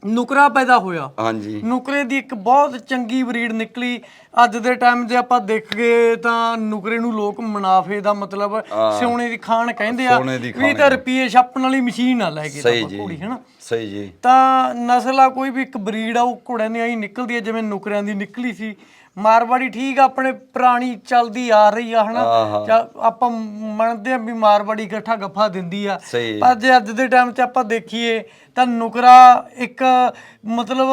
ਨੁਕਰਾ ਪੈਦਾ ਹੋਇਆ। ਹਾਂਜੀ। ਨੁਕਰੇ ਦੀ ਇੱਕ ਬਹੁਤ ਚੰਗੀ ਬਰੀਡ ਨਿਕਲੀ। ਅੱਜ ਦੇ ਟਾਈਮ ਜੇ ਆਪਾਂ ਦੇਖੀਏ ਤਾਂ ਨੁਕਰੇ ਨੂੰ ਲੋਕ ਮੁਨਾਫੇ ਦਾ ਮਤਲਬ ਸੋਨੇ ਦੀ ਖਾਨ ਕਹਿੰਦੇ ਆ। ਵੀ ਤਾਂ ਰੁਪਏ ਛਾਪਣ ਵਾਲੀ ਮਸ਼ੀਨ ਆ ਲੈ ਕੇ ਤਾਂ ਘੋੜੀ ਹਨਾ? ਸਹੀ ਜੀ। ਤਾਂ ਨਸਲ ਆ ਕੋਈ ਵੀ ਇੱਕ ਬਰੀਡ ਆ ਉਹ ਘੋੜਿਆਂ ਦੀ ਆਈ ਨਿਕਲਦੀ ਹੈ ਜਿਵੇਂ ਨੁਕਰਿਆਂ ਦੀ ਨਿਕਲੀ ਸੀ। ਮਾਰਵਾੜੀ ਠੀਕ ਆ ਆਪਣੇ ਪੁਰਾਣੀ ਚੱਲਦੀ ਆ ਰਹੀ ਆ ਹਨਾ? ਆਹਾ। ਆਪਾਂ ਮੰਨਦੇ ਆ ਵੀ ਮਾਰਵਾੜੀ ਇਕੱਠਾ ਗੱਫਾ ਦਿੰਦੀ ਆ। ਸਹੀ। ਪਰ ਜੇ ਅੱਜ ਦੇ ਟਾਈਮ 'ਚ ਆਪਾਂ ਦੇਖੀਏ ਤਾਂ ਨੁਕਰਾ ਇੱਕ ਮਤਲਬ